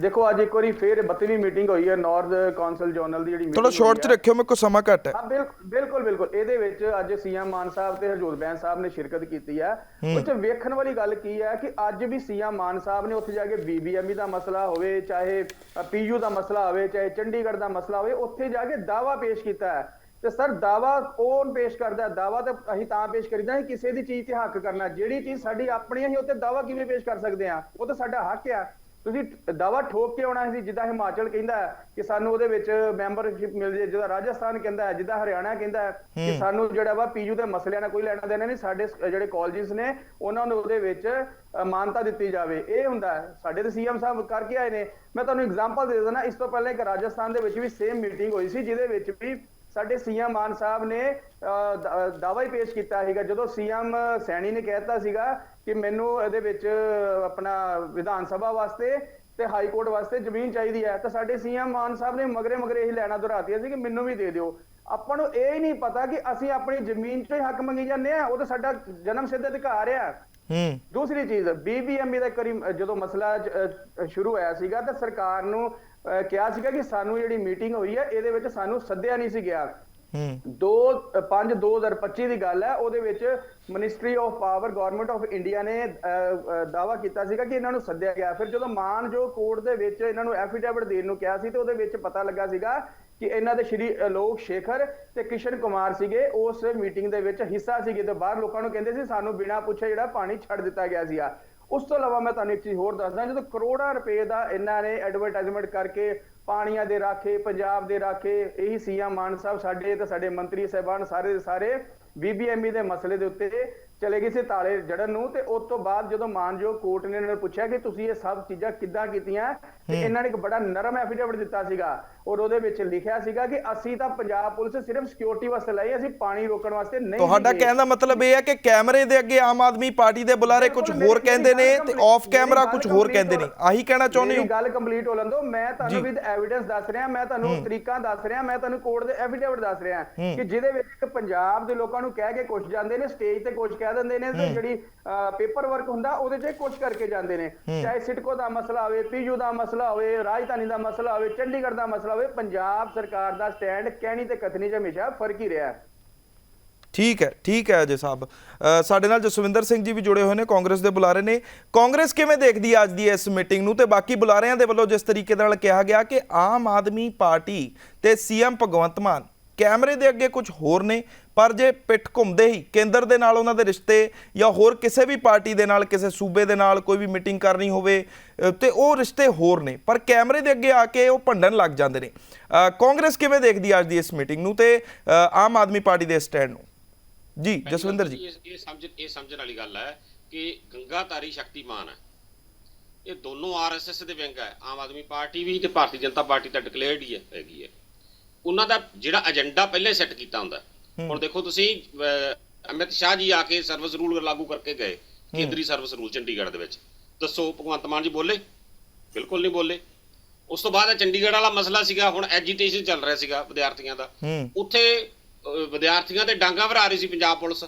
ਦੇਖੋ ਅੱਜ ਇੱਕ ਵਾਰੀ ਫੇਰ 32ਵੀਂ ਮੀਟਿੰਗ ਹੋਈ ਹੈ ਨਾਰਥ ਕਾਉਂਸਲ ਜਨਰਲ ਦੀ ਜਿਹੜੀ ਥੋੜਾ meeting ਸ਼ਾਰਟ ਚ। ਰੱਖਿਓ ਮੇਰੇ ਕੋਲ ਸਮਾਂ ਘੱਟ ਹੈ। ਹਾਂ ਬਿਲਕੁਲ ਬਿਲਕੁਲ ਬਿਲਕੁਲ। ਇਹਦੇ ਵਿੱਚ ਅੱਜ ਸੀਐਮ ਮਾਨ ਸਾਹਿਬ ਤੇ ਹਰਜੋਤ ਬੈਂਸ ਸਾਹਿਬ ਨੇ ਸ਼ਿਰਕਤ ਕੀਤੀ ਹੈ। ਉਹ 'ਚ ਵੇਖਣ ਵਾਲੀ ਗੱਲ ਕੀ ਹੈ ਕਿ ਅੱਜ ਵੀ ਸੀਐਮ ਮਾਨ ਸਾਹਿਬ ਨੇ ਉੱਥੇ ਜਾ ਕੇ ਬੀਬੀਐਮਈ ਦਾ ਮਸਲਾ ਹੋਵੇ ਚਾਹੇ ਪੀਯੂ ਦਾ ਮਸਲਾ ਹੋਵੇ ਚਾਹੇ ਚੰਡੀਗੜ੍ਹ ਦਾ ਮਸਲਾ ਹੋਵੇ ਉੱਥੇ ਜਾ ਕੇ ਦਾਵਾ ਪੇਸ਼ ਕੀਤਾ ਹੈ। ਤੇ ਸਰ ਦਾਵਾ ਕੌਣ ਪੇਸ਼ ਕਰਦਾ ਹੈ? ਦਾਵਾ ਤਾਂ ਅਸੀਂ ਤਾਂ ਪੇਸ਼ ਕਰੀਦਾ ਕਿਸੇ ਦੀ ਚੀਜ਼ ਤੇ ਹੱਕ ਕਰਨਾ। ਜਿਹੜੀ ਚੀਜ਼ ਸਾਡੀ ਆਪਣੀ ਹੈ ਅਸੀਂ ਉੱਤੇ ਦਾਵਾ ਕਿਵੇਂ ਪੇਸ਼ ਕਰ ਸਕਦੇ ਆ ਉਹ ਤਾਂ ਸਾਡਾ ਹੱਕ ਆ। ਤੁਸੀਂ ਦਾਵਾ ਠੋਕ ਕੇ ਆਉਣਾ ਸੀ ਜਿੱਦਾਂ ਹਿਮਾਚਲ ਕਹਿੰਦਾ ਕਿ ਸਾਨੂੰ ਉਹਦੇ ਵਿੱਚ ਮੈਂਬਰਸ਼ਿਪ ਮਿਲ ਜੇ ਜਿਹਦਾ ਰਾਜਸਥਾਨ ਕਹਿੰਦਾ ਹੈ ਜਿੱਦਾਂ ਹਰਿਆਣਾ ਕਹਿੰਦਾ ਹੈ ਕਿ ਸਾਨੂੰ ਜਿਹੜਾ ਵਾ ਪੀਯੂ ਦੇ ਮਸਲਿਆਂ ਨਾਲ ਕੋਈ ਲੈਣਾ ਦੇਣਾ ਨਹੀਂ ਸਾਡੇ ਜਿਹੜੇ ਕਾਲਜਸ ਨੇ ਉਹਨਾਂ ਨੂੰ ਉਹਦੇ ਵਿੱਚ ਮਾਨਤਾ ਦਿੱਤੀ ਜਾਵੇ। ਇਹ ਹੁੰਦਾ ਸਾਡੇ ਤੇ ਸੀਐਮ ਸਾਹਿਬ ਕਰਕੇ ਆਏ ਨੇ। ਮੈਂ ਤੁਹਾਨੂੰ ਐਗਜ਼ਾਮਪਲ ਦੇ ਦਿੰਦਾ ਇਸ ਤੋਂ ਪਹਿਲਾਂ ਇੱਕ ਰਾਜਸਥਾਨ ਦੇ ਵਿੱਚ ਵੀ ਸੇਮ ਮੀਟਿੰਗ ਹੋਈ ਸੀ ਜਿਹਦੇ ਵਿੱਚ ਵੀ ਸਾਡੇ ਸੀਐਮ ਮਾਨ ਸਾਹਿਬ ਨੇ ਅ, ਦਾ- ਦਾਅਵਾ ਹੀ ਪੇਸ਼ ਕੀਤਾ ਸੀਗਾ। ਜਦੋਂ ਸੀਐਮ ਸੈਣੀ ਨੇ ਕਹਿਤਾ ਸੀਗਾ ਕਿ ਮੈਨੂੰ ਇਹਦੇ ਵਿੱਚ ਆਪਣਾ ਵਿਧਾਨ ਸਭਾ ਵਾਸਤੇ ਤੇ ਹਾਈ ਕੋਰਟ ਵਾਸਤੇ ਜ਼ਮੀਨ ਚਾਹੀਦੀ ਹੈ। ਤਾਂ ਸਾਡੇ ਸੀਐਮ ਮਾਨ ਸਾਹਿਬ ਨੇ ਮਗਰੇ ਮਗਰੇ ਇਹ ਲੈਣਾ ਦੁਹਰਾਤੀਆਂ ਸੀ ਕਿ ਮੈਨੂੰ ਵੀ ਦੇ ਦਿਓ। ਆਪਾਂ ਨੂੰ ਇਹ ਹੀ ਨਹੀਂ ਪਤਾ ਕਿ ਅਸੀਂ ਆਪਣੀ ਜ਼ਮੀਨ 'ਚੋਂ ਹੀ ਹੱਕ ਮੰਗੀ ਜਾਂਦੇ ਆ ਉਹ ਤਾਂ ਸਾਡਾ ਜਨਮ ਸਿੱਧ ਅਧਿਕਾਰ ਆ। ਹੂੰ। ਦੂਸਰੀ ਚੀਜ਼ ਬੀਬੀਐਮਬੀ ਦਾ ਕਰੀ ਜਦੋਂ ਮਸਲਾ ਸ਼ੁਰੂ ਹੋਇਆ ਸੀਗਾ ਤਾਂ ਸਰਕਾਰ ਨੂੰ ਕਿਹਾ ਸੀਗਾ ਕਿ ਸਾਨੂੰ ਜਿਹੜੀ ਮੀਟਿੰਗ ਹੋਈ ਹੈ ਇਹਦੇ ਵਿੱਚ ਸਾਨੂੰ ਸੱਦਿਆ ਨਹੀਂ ਸੀ ਗਿਆ। ਹੂੰ 2 5 2025 ਦੀ ਗੱਲ ਹੈ, ਉਹਦੇ ਵਿੱਚ ministry of power government of India ਨੇ ਦਾਵਾ ਕੀਤਾ ਸੀਗਾ ਕਿ ਇਹਨਾਂ ਨੂੰ ਸੱਦਿਆ ਗਿਆ। ਫਿਰ ਜਦੋਂ ਮਾਨ ਜੋ ਕੋਰਟ ਦੇ ਵਿੱਚ ਇਹਨਾਂ ਨੂੰ ਐਫੀਡੇਵਿਟ ਦੇਣ ਨੂੰ ਕਿਹਾ ਸੀ ਤੇ ਉਹਦੇ ਵਿੱਚ ਪਤਾ ਲੱਗਾ ਸੀਗਾ ਕਿ ਇਹਨਾਂ ਦੇ ਸ਼੍ਰੀ ਅਲੋਕ ਸ਼ੇਖਰ ਤੇ ਕਿਸ਼ਨ ਕੁਮਾਰ ਸੀਗੇ, ਉਸ ਮੀਟਿੰਗ ਦੇ ਵਿੱਚ ਹਿੱਸਾ ਸੀਗੇ ਤੇ ਬਾਹਰ ਲੋਕਾਂ ਨੂੰ ਕਹਿੰਦੇ ਸੀ, ਸਾਨੂੰ ਬਿਨਾਂ ਪੁੱਛੇ ਜਿਹੜਾ ਪਾਣੀ ਛੱਡ ਦਿੱਤਾ ਗਿਆ ਸੀਗਾ। ਉਸ ਤੋਂ ਇਲਾਵਾ ਮੈਂ ਤੁਹਾਨੂੰ ਇੱਕ ਚੀਜ਼ ਹੋਰ ਦੱਸਦਾ ਜਦੋਂ ਕਰੋੜਾਂ ਰੁਪਏ ਦਾ ਇਹਨਾਂ ਨੇ ਐਡਵਰਟਾਈਜ਼ਮੈਂਟ ਕਰਕੇ ਪਾਣੀਆਂ ਦੇ ਰਾਖੇ ਪੰਜਾਬ ਦੇ ਰਾਖੇ ਇਹੀ ਸੀਐਮ ਮਾਨ ਸਾਹਿਬ ਸਾਡੇ ਤੇ ਸਾਡੇ ਮੰਤਰੀ ਸਾਹਿਬਾਨ ਸਾਰੇ ਦੇ ਸਾਰੇ ਬੀਬੀਐਮਈ ਦੇ ਮਸਲੇ ਦੇ ਉੱਤੇ ਚਲੇ ਗਏ ਸੀ ਤਾਲੇ ਜੜਨ ਨੂੰ ਤੇ ਉਸ ਤੋਂ ਬਾਅਦ ਜਦੋਂ ਮਾਨਯੋਗ ਕੋਰਟ ਨੇ ਇਹਨਾਂ ਨੂੰ ਪੁੱਛਿਆ ਕਿ ਤੁਸੀਂ ਇਹ ਸਭ ਚੀਜ਼ਾਂ ਕਿੱਦਾਂ ਕੀਤੀਆਂ ਤੇ ਇਹਨਾਂ ਨੇ ਇੱਕ ਬੜਾ ਨਰਮ ਐਫੀਡੇਵਿਟ ਦਿੱਤਾ ਸੀਗਾ ਔਰ ਉਹਦੇ ਵਿੱਚ ਲਿਖਿਆ ਸੀਗਾ ਕਿ ਅਸੀਂ ਤਾਂ ਪੰਜਾਬ ਪੁਲਿਸ ਸਿਰਫ ਸਿਕਿਉਰਿਟੀ ਵਾਸਤੇ ਲਈ ਅਸੀਂ ਪਾਣੀ ਰੋਕਣ ਵਾਸਤੇ ਨਹੀਂ ਤੁਹਾਡਾ। ਕਹਿਣ ਦਾ ਮਤਲਬ ਇਹ ਹੈ ਕਿ ਕੈਮਰੇ ਦੇ ਅੱਗੇ ਆਮ ਆਦਮੀ ਪਾਰਟੀ ਦੇ ਬੁਲਾਰੇ ਕੁਝ ਹੋਰ ਕਹਿੰਦੇ ਨੇ ਤੇ ਆਫ ਕੈਮਰਾ ਮੇਰੀ ਕੁਝ ਹੋਰ ਕਹਿੰਦੇ ਨੇ। ਆਹੀ ਕਹਿਣਾ ਚਾਹੁੰਦੇ ਹੋ? ਗੱਲ ਕੰਪਲੀਟ ਹੋ ਲੰਦੋ। ਮੈਂ। ਤੁਹਾਨੂੰ ਵਿਦ ਐਵੀਡੈਂਸ ਦੱਸ ਰਿਹਾ ਮੈਂ ਤੁਹਾਨੂੰ ਤਰੀਕਾ ਦੱਸ ਰਿਹਾ ਮੈਂ ਤੁਹਾਨੂੰ ਕੋਰਟ ਦੇ ਐਫੀਡੇਵਿਟ ਦੱਸ ਰਿਹਾ। ਕਿ ਜਿਹਦੇ ਵਿੱਚ ਇੱਕ ਪੰਜਾਬ ਦੇ ਲੋਕਾਂ ਨੂੰ ਕਹਿ ਕੇ ਕੁਝ ਜਾਂਦੇ ਨੇ ਸਟੇਜ ਤੇ ਕੁਝ ਕਹਿ ਦਿੰਦੇ ਨੇ ਤੇ ਜਿਹੜੀ ਪੇਪਰ ਵਰਕ ਹੁੰਦਾ ਉਹਦੇ 'ਚ ਕੁਝ ਕਰਕੇ ਜਾਂਦੇ ਨੇ। ਚਾਹੇ ਸਿਟਕੋ ਦਾ ਮਸਲਾ ਹੋਵੇ ਪੀਯੂ ਦਾ ਮਸਲਾ ਹੋਵੇ ਰਾਜਧਾਨੀ ਦਾ ਮਸਲਾ ਹੋਵੇ ਚੰਡੀਗੜ੍ਹ ਦਾ ਮਸਲਾ ਹੋਵੇ ਪੰਜਾਬ ਸਰਕਾਰ ਦਾ ਸਟੈਂਡ ਕਹਿਣੀ ਤੇ ਕਥਨੀ 'ਚ ਹਮੇਸ਼ਾ ਫ਼ਰਕ ਹੀ ਰਿਹਾ ਹੈ। ਠੀਕ ਹੈ ਠੀਕ ਹੈ ਅਜੇ ਸਾਹਿਬ। ਸਾਡੇ ਨਾਲ ਜਸਵਿੰਦਰ ਸਿੰਘ ਜੀ ਵੀ ਜੁੜੇ ਹੋਏ ਨੇ, ਕਾਂਗਰਸ ਦੇ ਬੁਲਾਰੇ ਨੇ। ਕਾਂਗਰਸ ਕਿਵੇਂ ਦੇਖਦੀ ਅੱਜ ਦੀ ਇਸ ਮੀਟਿੰਗ ਨੂੰ? ਤੇ ਬਾਕੀ ਬੁਲਾਰਿਆਂ ਦੇ ਵੱਲੋਂ ਜਿਸ ਤਰੀਕੇ ਨਾਲ ਕਿਹਾ ਗਿਆ ਕਿ ਆਮ ਆਦਮੀ ਪਾਰਟੀ ਤੇ ਸੀਐਮ ਭਗਵੰਤ ਮਾਨ ਕੈਮਰੇ ਦੇ ਅੱਗੇ ਕੁਝ ਹੋਰ ਨੇ ਪਰ ਜੇ ਪਿੱਠ ਘੁੰਮਦੇ ਹੀ ਕੇਂਦਰ ਦੇ ਨਾਲ ਉਹਨਾਂ ਦੇ ਰਿਸ਼ਤੇ ਜਾਂ ਹੋਰ ਕਿਸੇ ਵੀ ਪਾਰਟੀ ਦੇ ਨਾਲ ਕਿਸੇ ਸੂਬੇ ਦੇ ਨਾਲ ਕੋਈ ਵੀ ਮੀਟਿੰਗ ਕਰਨੀ ਹੋਵੇ ਤੇ ਉਹ ਰਿਸ਼ਤੇ ਹੋਰ ਨੇ ਪਰ ਕੈਮਰੇ ਦੇ ਅੱਗੇ ਆ ਕੇ ਉਹ ਭੰਡਣ ਲੱਗ ਜਾਂਦੇ ਨੇ। ਕਾਂਗਰਸ ਕਿਵੇਂ ਦੇਖਦੀ ਅੱਜ ਦੀ ਇਸ ਮੀਟਿੰਗ ਨੂੰ ਤੇ ਆਮ ਆਦਮੀ ਪਾਰਟੀ ਦੇ ਸਟੈਂਡ ਨੂੰ? ਜੀ ਜਸਵਿੰਦਰ ਜੀ। ਇਹ ਸਮਝ ਇਹ ਸਮਝਣ ਵਾਲੀ ਗੱਲ ਹੈ ਕਿ ਗੰਗਾਧਾਰੀ ਸ਼ਕਤੀਮਾਨ ਹੈ। ਇਹ ਦੋਨੋਂ ਆਰਐਸਐਸ ਦੇ ਵਿੰਗ ਹੈ। ਆਮ ਆਦਮੀ ਪਾਰਟੀ ਵੀ ਤੇ ਭਾਰਤੀ ਜਨਤਾ ਪਾਰਟੀ ਤਾਂ ਡਿਕਲੇਅਰਡ ਹੀ ਹੈ ਹੈਗੀ ਹੈ। ਉਹਨਾਂ ਦਾ ਜਿਹੜਾ ਏਜੰਡਾ ਪਹਿਲੇ ਸੈੱਟ ਕੀਤਾ ਹੁੰਦਾ। ਹੁਣ ਦੇਖੋ ਤੁਸੀਂ ਅਮਿਤ ਸ਼ਾਹ ਜੀ ਆ ਕੇ ਸਰਵਿਸ ਰੂਲ ਲਾਗੂ ਕਰਕੇ ਗਏ ਕੇਂਦਰੀ ਸਰਵਿਸ ਰੂਲ ਚੰਡੀਗੜ੍ਹ ਦੇ ਵਿੱਚ। ਦੱਸੋ ਭਗਵੰਤ ਮਾਨ ਜੀ ਬੋਲੇ? ਬਿਲਕੁਲ ਨਹੀਂ ਬੋਲੇ। ਉਸ ਤੋਂ ਬਾਅਦ ਇਹ ਚੰਡੀਗੜ੍ਹ ਵਾਲਾ ਮਸਲਾ ਸੀਗਾ ਹੁਣ ਐਜੀਟੇਸ਼ਨ ਚੱਲ ਰਿਹਾ ਸੀਗਾ ਵਿਦਿਆਰਥੀਆਂ ਦਾ। ਉੱਥੇ ਵਿਦਿਆਰਥੀਆਂ ਤੇ ਡਾਂਗਾ ਭਰਾ ਰਹੀ ਸੀ ਪੰਜਾਬ ਪੁਲਿਸ।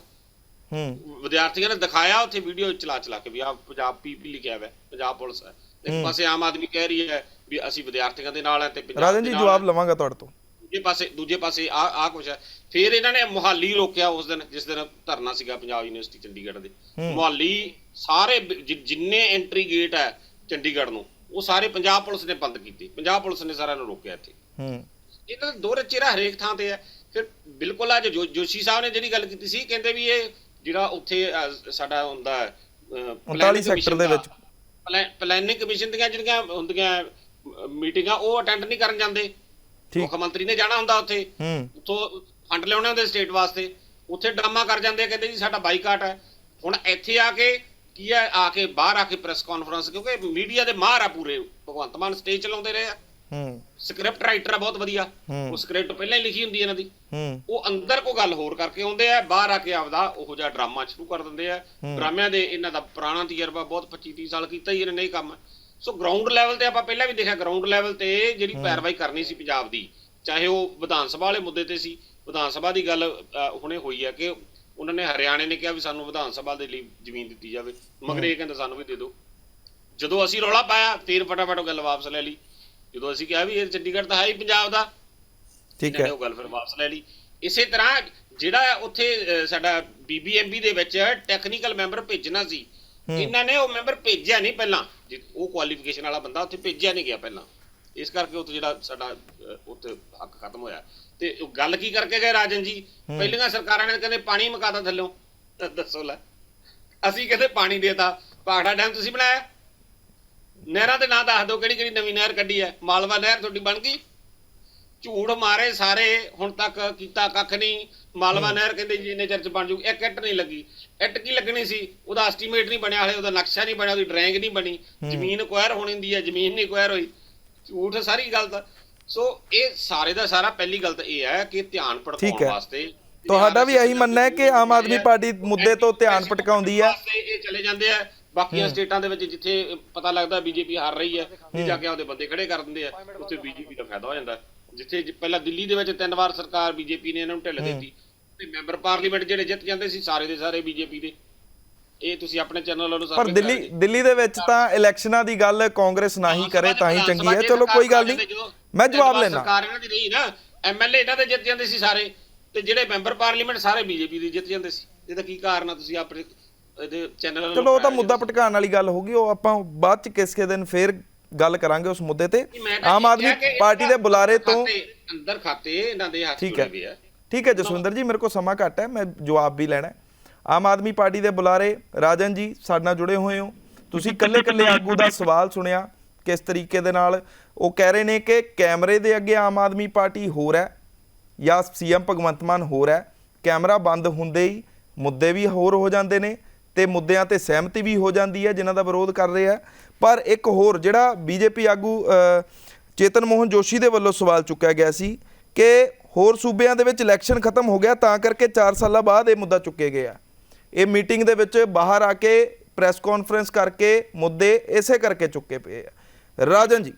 ਹੂੰ। ਵਿਦਿਆਰਥੀਆਂ ਨੇ ਦਿਖਾਇਆ ਉੱਥੇ ਵੀਡੀਓ ਚਲਾ ਚਲਾ ਕੇ ਵੀ ਆ ਪੰਜਾਬ ਪੀਪੀ ਲਿਖਿਆ ਹੋਇਆ ਹੈ, ਪੰਜਾਬ ਪੁਲਿਸ ਹੈ। ਇੱਕ ਪਾਸੇ ਆਮ ਆਦਮੀ ਕਹਿ ਰਹੀ ਹੈ ਵੀ ਅਸੀਂ ਵਿਦਿਆਰਥੀਆਂ ਦੇ ਨਾਲ ਹੈ ਤੇ ਪੰਜਾਬ ਰਾਜਨ ਜੀ ਜਵਾਬ। ਲਵਾਂਗਾ ਤੁਹਾਡੇ ਤੋਂ। ਦੂਜੇ ਪਾਸੇ ਦੂਜੇ ਪਾਸੇ ਆ ਆ ਕੁਛ ਹੈ। ਫਿਰ ਇਹਨਾਂ ਨੇ ਮੁਹਾਲੀ ਰੋਕਿਆ ਉਸ ਦਿਨ ਜਿਸ ਦਿਨ ਧਰਨਾ ਸੀਗਾ ਪੰਜਾਬ ਯੂਨੀਵਰਸਿਟੀ ਚੰਡੀਗੜ੍ਹ ਦੇ। ਮੁਹਾਲੀ ਸਾਰੇ ਜਿੰਨੇ ਐਂਟਰੀ ਗੇਟ ਹੈ ਚੰਡੀਗੜ੍ਹ ਨੂੰ ਉਹ ਸਾਰੇ ਪੰਜਾਬ ਪੁਲਿਸ ਨੇ ਬੰਦ ਕੀਤੇ। ਪੰਜਾਬ ਪੁਲਿਸ ਨੇ ਸਾਰਿਆਂ ਨੂੰ ਰੋਕਿਆ ਇੱਥੇ। ਹੂੰ। ਇਹ ਤਾਂ ਦੋ ਚਿਹਰਾ ਹਰੇਕ ਥਾਂ ਤੇ ਹੈ। ਫਿਰ ਬਿਲਕੁਲ ਅੱਜ ਜੋ- ਜੋਸ਼ੀ ਸਾਹਿਬ ਨੇ ਜਿਹੜੀ ਗੱਲ ਕੀਤੀ ਸੀ ਕਹਿੰਦੇ ਵੀ ਇਹ ਜਿਹੜਾ ਉੱਥੇ ਸਾਡਾ ਹੁੰਦਾ ਹੈ, ਅਹ, 39 planning ਸੈਕਟਰ ਦੇ ਵਿੱਚ। ਪਲੈ- ਪਲੈਨਿੰਗ ਕਮਿਸ਼ਨ ਦੀਆਂ ਜਿਹੜੀਆਂ ਹੁੰਦੀਆਂ ਮੀਟਿੰਗਾਂ ਉਹ ਅਟੈਂਡ ਨਹੀਂ ਕਰਨ ਜਾਂਦੇ। ਮੁੱਖ ਮੰਤਰੀ ਨੇ ਜਾਣਾ ਹੁੰਦਾ ਉੱਥੇ। ਉੱਥੋਂ ਫੰਡ ਲਿਆਉਣੇ ਹੁੰਦੇ ਸਟੇਟ ਵਾਸਤੇ। ਉੱਥੇ ਡਰਾਮਾ ਕਰ ਜਾਂਦੇ ਕਹਿੰਦੇ ਜੀ ਸਾਡਾ ਬਾਈਕਾਟ ਹੈ। ਹੁਣ ਇੱਥੇ ਆ ਕੇ ਕੀ ਹੈ? ਆ ਕੇ ਬਾਹਰ ਆ ਕੇ ਪ੍ਰੈਸ ਕਾਨਫਰੰਸ ਕਿਉਂਕਿ ਮੀਡੀਆ ਦੇ ਮਾਹਰ ਆ ਪੂਰੇ। ਭਗਵੰਤ ਮਾਨ ਸਟੇਜ ਚਲਾਉਂਦੇ ਰਹੇ ਆ। ਹੂੰ। ਸਕ੍ਰਿਪਟ ਰਾਈਟਰ ਆ ਬਹੁਤ ਵਧੀਆ। ਉਹ ਸਕ੍ਰਿਪਟ ਪਹਿਲਾਂ ਹੀ ਲਿਖੀ ਹੁੰਦੀ ਇਹਨਾਂ ਦੀ। ਹੂੰ। ਉਹ ਅੰਦਰ ਕੋ ਗੱਲ ਹੋਰ ਕਰਕੇ ਆਉਂਦੇ ਆ ਬਾਹਰ ਆ ਕੇ ਆਪਦਾ ਉਹੋ ਜਿਹਾ ਡਰਾਮਾ ਸ਼ੁਰੂ ਕਰ ਦਿੰਦੇ ਆ। ਡਰਾਮਿਆਂ ਦੇ ਇਹਨਾਂ ਦਾ ਪੁਰਾਣਾ ਤਜਰਬਾ ਬਹੁਤ 25 30 ਸਾਲ ਕੀਤਾ ਹੀ ਇਹਨਾਂ ਨੇ ਇਹ ਕੰਮ। ਸੋ ਗਰਾਊਂਡ ਲੈਵਲ ਤੇ ਆਪਾਂ ਪਹਿਲਾਂ ਵੀ ਦੇਖਿਆ ਗਰਾਊਂਡ ਲੈਵਲ ਤੇ ਜਿਹੜੀ ਪੈਰਵਾਈ ਕਰਨੀ ਸੀ ਪੰਜਾਬ ਦੀ ਚਾਹੇ ਉਹ ਵਿਧਾਨ ਸਭਾ ਵਾਲੇ ਮੁੱਦੇ ਤੇ ਸੀ ਵਿਧਾਨ ਸਭਾ ਦੀ ਗੱਲ ਹੁਣੇ ਹੋਈ ਹੈ ਕਿ ਉਹਨਾਂ ਨੇ ਹਰਿਆਣੇ ਨੇ ਕਿਹਾ ਵੀ ਸਾਨੂੰ ਵਿਧਾਨ ਸਭਾ ਦੇ ਲਈ ਜ਼ਮੀਨ ਦਿੱਤੀ ਜਾਵੇ। ਮਗਰ ਇਹ ਕਹਿੰਦੇ ਸਾਨੂੰ ਵੀ ਦੇ ਦਿਓ। ਜਦੋਂ ਅਸੀਂ ਰੌਲਾ ਪਾਇਆ ਫਿਰ ਫਟਾਫਟ ਉਹ ਗੱਲ ਵਾਪਸ ਲੈ ਲਈ। ਜਦੋਂ ਅਸੀਂ ਕਿਹਾ ਵੀ ਇਹ ਚੰਡੀਗੜ੍ਹ ਤਾਂ ਹੈ ਹੀ ਪੰਜਾਬ ਦਾ ਠੀਕ ਹੈ। ਉਹ ਗੱਲ ਫਿਰ ਵਾਪਸ ਲੈ ਲਈ। ਇਸੇ ਤਰ੍ਹਾਂ ਜਿਹੜਾ ਉੱਥੇ ਸਾਡਾ ਬੀਬੀਐਮਬੀ ਦੇ ਵਿੱਚ ਟੈਕਨੀਕਲ ਮੈਂਬਰ ਭੇਜਣਾ ਸੀ ਇਹਨਾਂ ਨੇ ਉਹ ਮੈਂਬਰ ਭੇਜਿਆ ਨਹੀਂ ਪਹਿਲਾਂ। ਜਿ- ਉਹ ਕੁਆਲੀਫਿਕੇਸ਼ਨ ਵਾਲਾ ਬੰਦਾ ਉੱਥੇ ਭੇਜਿਆ ਨਹੀਂ ਗਿਆ ਪਹਿਲਾਂ ਇਸ ਕਰਕੇ ਉੱਥੇ ਜਿਹੜਾ ਸਾਡਾ ਉੱਥੇ ਹੱਕ ਖਤਮ ਹੋਇਆ। ਤੇ ਉਹ ਗੱਲ ਕੀ ਕਰਕੇ ਗਏ ਰਾਜਨ ਜੀ? ਪਹਿਲੀਆਂ ਸਰਕਾਰਾਂ ਨੇ ਕਹਿੰਦੇ ਪਾਣੀ ਮਕਾਦਾ ਥੱਲੋਂ। ਤਾਂ ਦੱਸੋ ਲੈ। ਅਸੀਂ ਕਹਿੰਦੇ ਪਾਣੀ ਦੇਤਾ। ਭਾਖੜਾ ਡੈਮ ਤੁਸੀਂ ਬਣਾਇਆ? ਨਹਿਰਾਂ ਦੇ ਨਾਂ ਦੱਸ ਦਿਓ ਕਿਹੜੀ ਕਿਹੜੀ ਨਵੀਂ ਨਹਿਰ ਕੱਢੀ ਹੈ। ਮਾਲਵਾ ਨਹਿਰ ਤੁਹਾਡੀ ਬਣ ਗਈ? ਝੂਠ ਮਾਰੇ ਸਾਰੇ ਹੁਣ ਤੱਕ ਕੀਤਾ ਕੱਖ ਨਹੀਂ। ਮਾਲਵਾ ਨਹਿਰ ਕਹਿੰਦੇ ਜੀ ਇੰਨੇ ਚਿਰ ਚ ਬਣ ਜੂ। ਇੱਕ ਇੱਟ ਨਹੀਂ ਲੱਗੀ। ਇੱਟ ਕੀ ਲੱਗਣੀ ਸੀ? ਉਹਦਾ ਐਸਟੀਮੇਟ ਨਹੀਂ ਬਣਿਆ ਹਲੇ ਉਹਦਾ ਨਕਸ਼ਾ ਨਹੀਂ ਬਣਿਆ ਉਹਦੀ ਡਰਾਇੰਗ ਨਹੀਂ ਬਣੀ। ਜ਼ਮੀਨ ਕੁਐਰ ਹੋਣੀ ਹੁੰਦੀ ਹੈ ਜ਼ਮੀਨ ਨਹੀਂ ਕੁਐਰ ਹੋਈ। ਝੂਠ ਸਾਰੀ ਗੱਲ ਤਾਂ। ਸੋ ਇਹ ਸਾਰੇ ਦਾ ਸਾਰਾ ਪਹਿਲੀ ਗੱਲ ਤਾਂ ਇਹ ਹੈ ਕਿ ਧਿਆਨ ਭਟਕਾਉਣ। ਵਾਸਤੇ ਤੁਹਾਡਾ ਵੀ ਇਹੀ ਮੰਨਣਾ ਹੈ ਕਿ ਆਮ ਆਦਮੀ ਪਾਰਟੀ ਮੁੱਦੇ ਤੋਂ ਧਿਆਨ ਭਟਕਾਉਂਦੀ ਹੈ। ਇਹ ਚਲੇ ਜਾਂਦੇ ਆ। ਬਾਕੀਆਂ ਸਟੇਟਾਂ ਦੇ ਵਿੱਚ ਜਿੱਥੇ ਪਤਾ ਲੱਗਦਾ ਬੀਜੇਪੀ ਹਾਰ ਰਹੀ ਹੈ। ਜਾ ਕੇ ਆਪਦੇ ਬੰਦੇ ਖੜੇ ਕਰ ਦਿੰਦੇ ਆ ਉੱਥੇ ਬੀਜੇਪੀ ਦਾ ਫਾਇਦਾ ਹੋ ਜਾਂਦਾ। ਜਿੱਥੇ ਜ- ਪਹਿਲਾਂ ਦਿੱਲੀ ਦੇ ਵਿੱਚ ਤਿੰਨ ਵਾਰ ਸਰਕਾਰ ਬੀਜੇਪੀ ਨੇ ਇਹਨਾਂ ਨੂੰ ਢਿੱਲ ਦਿੱਤੀ ਤੇ ਮੈਂਬਰ ਪਾਰਲੀਮੈਂਟ ਜਿਹੜੇ ਜਿੱਤ ਜਾਂਦੇ ਸੀ ਸਾਰੇ ਦੇ ਸਾਰੇ ਬੀਜੇਪੀ ਦੇ। ਇਹ ਤੁਸੀਂ ਆਪਣੇ ਚੈਨਲ ਅਨੁਸਾਰ ਪਰ ਦਿੱਲੀ ਦਿੱਲੀ ਦੇ ਵਿੱਚ ਤਾਂ ਇਲੈਕਸ਼ਨਾਂ ਦੀ ਗੱਲ ਕਾਂਗਰਸ ਨਾ ਹੀ ਕਰੇ ਤਾਂ ਹੀ ਚੰਗੀ ਹੈ। ਚਲੋ ਕੋਈ ਗੱਲ ਨਹੀਂ। ਮੈਂ ਜਵਾਬ ਲੈਣਾ ਸਰਕਾਰ ਇਹਨਾਂ ਦੀ ਰਹੀ ਨਾ ਐਮਐਲਏ ਇਹਨਾਂ ਦੇ ਜਿੱਤ ਜਾਂਦੇ ਸੀ ਸਾਰੇ ਤੇ ਜਿਹੜੇ ਮੈਂਬਰ ਪਾਰਲੀਮੈਂਟ ਸਾਰੇ ਬੀਜੇਪੀ ਦੇ ਜਿੱਤ ਜਾਂਦੇ ਸੀ। ਇਹਦਾ ਕੀ ਕਾਰਨ ਆ ਤੁਸੀਂ ਆਪਣੇ ਇਹਦੇ ਚੈਨਲ ਚਲੋ ਉਹ ਤਾਂ ਮੁੱਦਾ ਭਟਕਾਉਣ ਵਾਲੀ ਗੱਲ ਹੋਗੀ ਉਹ ਆਪਾਂ ਬਾਅਦ ਚ ਕਿਸੇ ਦਿਨ ਫੇਰ ਗੱਲ ਕਰਾਂਗੇ ਉਸ ਮੁੱਦੇ ਤੇ। ਆਮ ਆਦਮੀ ਪਾਰਟੀ ਦੇ ਬੁਲਾਰੇ ਤੋਂ ਅੰਦਰ ਖਾਤੇ ਇਹਨਾਂ ਦੇ ਹੱਥ ਹੈ। ਜੁੜੇ ਹੋਏ ਆ ਠੀਕ ਹੈ ਜਸਵਿੰਦਰ ਜੀ ਮੇਰੇ ਕੋਲ ਸਮਾਂ ਘੱਟ ਹੈ ਮੈਂ ਜਵਾਬ ਵੀ ਲੈਣਾ ਹੈ। ਆਮ ਆਦਮੀ ਪਾਰਟੀ ਦੇ ਬੁਲਾਰੇ ਰਾਜਨ ਜੀ ਸਾਡੇ ਨਾਲ ਜੁੜੇ ਹੋਏ ਹੋ। ਤੁਸੀਂ ਕੱਲੇ ਕੱਲੇ ਆਗੂ ਦਾ ਸਵਾਲ ਸੁਣਿਆ ਕਿਸ ਤਰੀਕੇ ਦੇ ਨਾਲ? ਉਹ ਕਹਿ ਰਹੇ ਨੇ ਕਿ ਕੈਮਰੇ ਦੇ ਅੱਗੇ ਆਮ ਆਦਮੀ ਪਾਰਟੀ ਹੋਰ ਹੈ ਜਾਂ ਸੀਐਮ ਭਗਵੰਤ ਮਾਨ ਹੋਰ ਹੈ। ਕੈਮਰਾ ਬੰਦ ਹੁੰਦੇ ਹੀ ਮੁੱਦੇ ਵੀ ਹੋਰ ਹੋ ਜਾਂਦੇ ਨੇ। ਤੇ ਮੁੱਦਿਆਂ ਤੇ ਸਹਿਮਤੀ ਵੀ ਹੋ ਜਾਂਦੀ ਹੈ, ਜਿਨ੍ਹਾਂ ਦਾ ਵਿਰੋਧ ਕਰ ਰਹੇ ਆ ਪਰ ਇੱਕ ਹੋਰ ਜਿਹੜਾ ਬੀਜੇਪੀ ਆਗੂ ਚੇਤਨ ਮੋਹਨ ਜੋਸ਼ੀ ਦੇ ਵੱਲੋਂ ਸਵਾਲ ਚੁੱਕਿਆ ਗਿਆ ਸੀ ਕਿ ਹੋਰ ਸੂਬਿਆਂ ਦੇ ਵਿੱਚ ਇਲੈਕਸ਼ਨ ਖਤਮ ਹੋ ਗਿਆ, ਤਾਂ ਕਰਕੇ 4 ਸਾਲਾਂ ਬਾਅਦ ਇਹ ਮੁੱਦਾ ਚੁੱਕੇ ਗਿਆ ਇਹ ਮੀਟਿੰਗ ਦੇ ਵਿੱਚ ਬਾਹਰ ਆ ਕੇ ਪ੍ਰੈਸ ਕਾਨਫਰੰਸ ਕਰਕੇ ਮੁੱਦੇ ਇਸੇ ਕਰਕੇ ਚੁੱਕੇ ਪਏ ਆ। ਰਾਜਨ ਜੀ।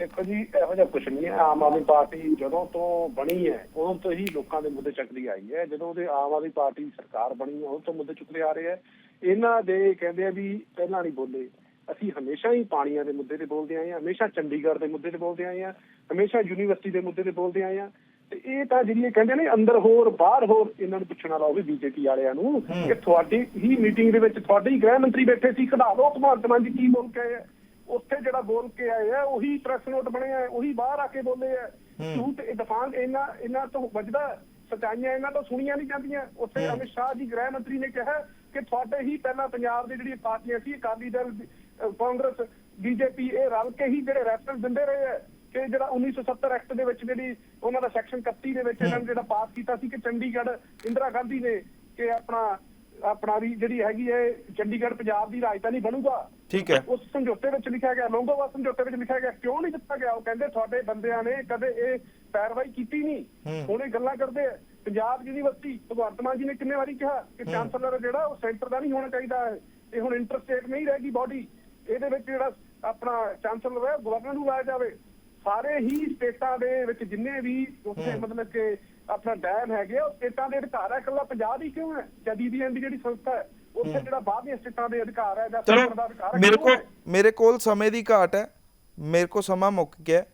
ਦੇਖੋ ਜੀ ਇਹੋ ਜਿਹਾ ਕੁਝ ਨਹੀਂ ਹੈ। ਆਮ ਆਦਮੀ ਪਾਰਟੀ ਜਦੋਂ ਤੋਂ ਬਣੀ ਹੈ ਉਦੋਂ ਤੋਂ ਹੀ ਲੋਕਾਂ ਦੇ ਮੁੱਦੇ ਚੱਕਦੀ ਆਈ ਹੈ। ਜਦੋਂ ਉਹਦੇ ਆਮ ਆਦਮੀ ਪਾਰਟੀ ਸਰਕਾਰ ਬਣੀ ਹੈ ਉਦੋਂ ਤੋਂ ਮੁੱਦੇ ਚੁੱਕਦੇ ਆ ਰਹੇ ਹੈ। ਇਹਨਾਂ ਦੇ ਕਹਿੰਦੇ ਆ ਵੀ ਪਹਿਲਾਂ ਨਹੀਂ ਬੋਲੇ। ਅਸੀਂ ਹਮੇਸ਼ਾ ਹੀ ਪਾਣੀਆਂ ਦੇ ਮੁੱਦੇ ਤੇ ਬੋਲਦੇ ਆਏ ਹਾਂ ਹਮੇਸ਼ਾ ਚੰਡੀਗੜ੍ਹ ਦੇ ਮੁੱਦੇ ਤੇ ਬੋਲਦੇ ਆਏ ਹਾਂ ਹਮੇਸ਼ਾ ਯੂਨੀਵਰਸਿਟੀ ਦੇ ਮੁੱਦੇ ਤੇ ਬੋਲਦੇ ਆਏ ਹਾਂ। ਤੇ ਇਹ ਤਾਂ ਜਿਹੜੀ ਇਹ ਕਹਿੰਦੇ ਨੇ ਅੰਦਰ ਹੋਰ ਬਾਹਰ ਹੋਰ ਇਹਨਾਂ ਨੂੰ ਪੁੱਛਣ ਵਾਲਾ ਹੋਵੇ ਬੀਜੇਪੀ ਵਾਲਿਆਂ ਨੂੰ ਕਿ ਤੁਹਾਡੀ ਹੀ ਮੀਟਿੰਗ ਦੇ ਵਿੱਚ ਤੁਹਾਡੇ ਹੀ ਗ੍ਰਹਿ ਮੰਤਰੀ ਬੈਠੇ ਸੀ। ਕਢਾ ਲਓ ਭਗਵੰਤ ਮਾਨ ਜੀ ਕੀ ਬੋਲ ਕੇ ਆਏ ਆ ਉੱਥੇ ਜਿਹੜਾ ਬੋਲ ਕੇ ਆਏ ਆ ਉਹੀ ਪ੍ਰੈਸ ਨੋਟ ਬਣੇ ਆ ਉਹੀ ਬਾਹਰ ਆ ਕੇ ਬੋਲੇ ਆ। ਝੂਠ ਇਹ ਦਫਾਨ ਇਹਨਾਂ ਇਹਨਾਂ ਤੋਂ ਵੱਜਦਾ ਸਚਾਈਆਂ ਇਹਨਾਂ ਤੋਂ ਸੁਣੀਆਂ ਨਹੀਂ ਜਾਂਦੀਆਂ। ਉੱਥੇ ਅਮਿਤ ਸ਼ਾਹ ਜੀ ਗ੍ਰਹਿ ਮੰਤਰੀ ਨੇ ਕਿਹਾ ਕਿ ਤੁਹਾਡੇ ਹੀ ਪਹਿਲਾਂ ਪੰਜਾਬ ਦੀ ਜਿਹੜੀ ਪਾਰਟੀਆਂ ਸੀ ਅਕਾਲੀ ਦਲ ਕਾਂਗਰਸ ਬੀਜੇਪੀ ਇਹ ਰਲ ਕੇ ਹੀ ਜਿਹੜੇ ਰੈਫਰੈਂਸ ਦਿੰਦੇ ਰਹੇ ਆ ਕਿ ਜਿਹੜਾ 1970 ਐਕਟ ਦੇ ਵਿੱਚ ਜਿਹੜੀ ਉਹਨਾਂ ਦਾ ਸੈਕਸ਼ਨ 31 ਦੇ ਵਿੱਚ ਇਹਨਾਂ ਨੇ ਜਿਹੜਾ ਪਾਸ ਕੀਤਾ ਸੀ ਕਿ ਚੰਡੀਗੜ੍ਹ ਇੰਦਰਾ ਗਾਂਧੀ ਨੇ ਕਿ ਆਪਣਾ ਆਪਣਾ ਵੀ ਜਿਹੜੀ ਹੈਗੀ ਹੈ ਚੰਡੀਗੜ੍ਹ ਪੰਜਾਬ ਦੀ ਰਾਜਧਾਨੀ ਬਣੂਗਾ। ਠੀਕ ਹੈ। ਉਸ ਸਮਝੌਤੇ ਵਿੱਚ ਲਿਖਿਆ ਗਿਆ ਲੋਂਗੋਵਾ ਸਮਝੌਤੇ ਵਿੱਚ ਲਿਖਿਆ ਗਿਆ ਕਿਉਂ ਨਹੀਂ ਦਿੱਤਾ ਗਿਆ? ਉਹ ਕਹਿੰਦੇ ਤੁਹਾਡੇ ਬੰਦਿਆਂ ਨੇ ਕਦੇ ਇਹ ਪੈਰਵਾਈ ਕੀਤੀ ਨਹੀਂ। ਹੁਣ ਇਹ ਗੱਲਾਂ ਕਰਦੇ ਆ। ਪੰਜਾਬ ਯੂਨੀਵਰਸਿਟੀ ਭਗਵੰਤ ਮਾਨ ਜੀ ਨੇ ਕਿੰਨੇ ਵਾਰੀ ਕਿਹਾ ਕਿ ਚਾਂਸਲਰ ਜਿਹੜਾ ਉਹ ਸੈਂਟਰ ਦਾ ਨਹੀਂ ਹੋਣਾ ਚਾਹੀਦਾ ਹੈ। ਇਹ ਹੁਣ ਇੰਟਰਸਟੇਟ ਨਹੀਂ ਰਹੇਗੀ ਬਾਡੀ। ਇਹਦੇ ਵਿੱਚ ਜਿਹੜਾ ਆਪਣਾ ਚਾਂਸਲਰ ਹੈ ਗਵਰਨਰ ਨੂੰ ਲਾਇਆ ਜਾਵੇ। ਸਾਰੇ ਹੀ ਸਟੇਟਾਂ ਦੇ ਵਿੱਚ ਜਿੰਨੇ ਵੀ ਉੱਥੇ ਮਤਲਬ ਕਿ ਆਪਣਾ ਡੈਮ ਹੈਗੇ ਆ, ਉਹ ਸਟੇਟਾਂ ਦੇ ਅਧਿਕਾਰ ਹੈ ਇਕੱਲਾ ਪੰਜਾਬ ਹੀ ਕਿਉਂ ਹੈ? ਜਾਂ DBN ਦੀ ਜਿਹੜੀ ਸੰਸਥਾ ਹੈ ਉੱਥੇ ਜਿਹੜਾ ਬਾਹਰਲੀਆਂ ਸਟੇਟਾਂ ਦੇ ਅਧਿਕਾਰ ਹੈ ਜਾਂ ਚਲੋ center ਦਾ ਅਧਿਕਾਰ ਹੈ ਮੇਰੇ ਕੋਲ? ਮੇਰੇ ਕੋਲ ਸਮੇਂ ਦੀ ਘਾਟ ਹੈ। ਮੇਰੇ ਕੋਲ ਸਮਾਂ ਮੁੱਕ ਗਿਆ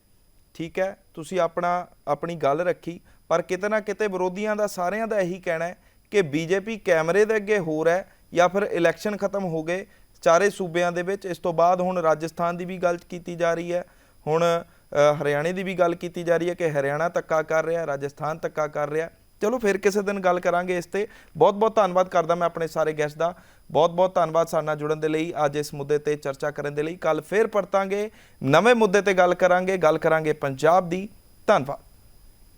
ਠੀਕ ਹੈ ਤੁਸੀਂ ਆਪਣਾ ਆਪਣੀ ਗੱਲ ਰੱਖੀ। ਪਰ ਕਿਤੇ ਨਾ ਕਿਤੇ ਵਿਰੋਧੀਆਂ ਦਾ ਸਾਰਿਆਂ ਦਾ ਇਹੀ ਕਹਿਣਾ ਹੈ ਕਿ ਬੀਜੇਪੀ ਕੈਮਰੇ ਦੇ ਅੱਗੇ ਹੋਰ ਹੈ ਜਾਂ ਫਿਰ ਇਲੈਕਸ਼ਨ ਖਤਮ ਹੋ ਗਏ। ਚਾਰੇ ਸੂਬਿਆਂ ਦੇ ਵਿੱਚ ਇਸ ਤੋਂ ਬਾਅਦ ਹੁਣ ਰਾਜਸਥਾਨ ਦੀ ਵੀ ਗੱਲ ਕੀਤੀ ਜਾ ਰਹੀ ਹੈ। ਹੁਣ ਹਰਿਆਣੇ ਦੀ ਵੀ ਗੱਲ ਕੀਤੀ ਜਾ ਰਹੀ ਹੈ ਕਿ ਹਰਿਆਣਾ ਧੱਕਾ ਕਰ ਰਿਹਾ, ਰਾਜਸਥਾਨ ਧੱਕਾ ਕਰ ਰਿਹਾ। ਚਲੋ ਫਿਰ ਕਿਸੇ ਦਿਨ ਗੱਲ ਕਰਾਂਗੇ ਇਸ ਤੇ। ਬਹੁਤ ਬਹੁਤ ਧੰਨਵਾਦ ਕਰਦਾ ਮੈਂ ਆਪਣੇ ਸਾਰੇ ਗੈਸਟ ਦਾ। ਬਹੁਤ ਬਹੁਤ ਧੰਨਵਾਦ ਸਾਡੇ ਨਾਲ ਜੁੜਨ ਦੇ ਲਈ। ਅੱਜ ਇਸ ਮੁੱਦੇ ਤੇ ਚਰਚਾ ਕਰਨ ਦੇ ਲਈ। ਕੱਲ ਫੇਰ ਪਰਤਾਂਗੇ। ਨਵੇਂ ਮੁੱਦੇ ਤੇ ਗੱਲ ਕਰਾਂਗੇ। ਗੱਲ ਕਰਾਂਗੇ ਪੰਜਾਬ ਦੀ। ਧੰਨਵਾਦ।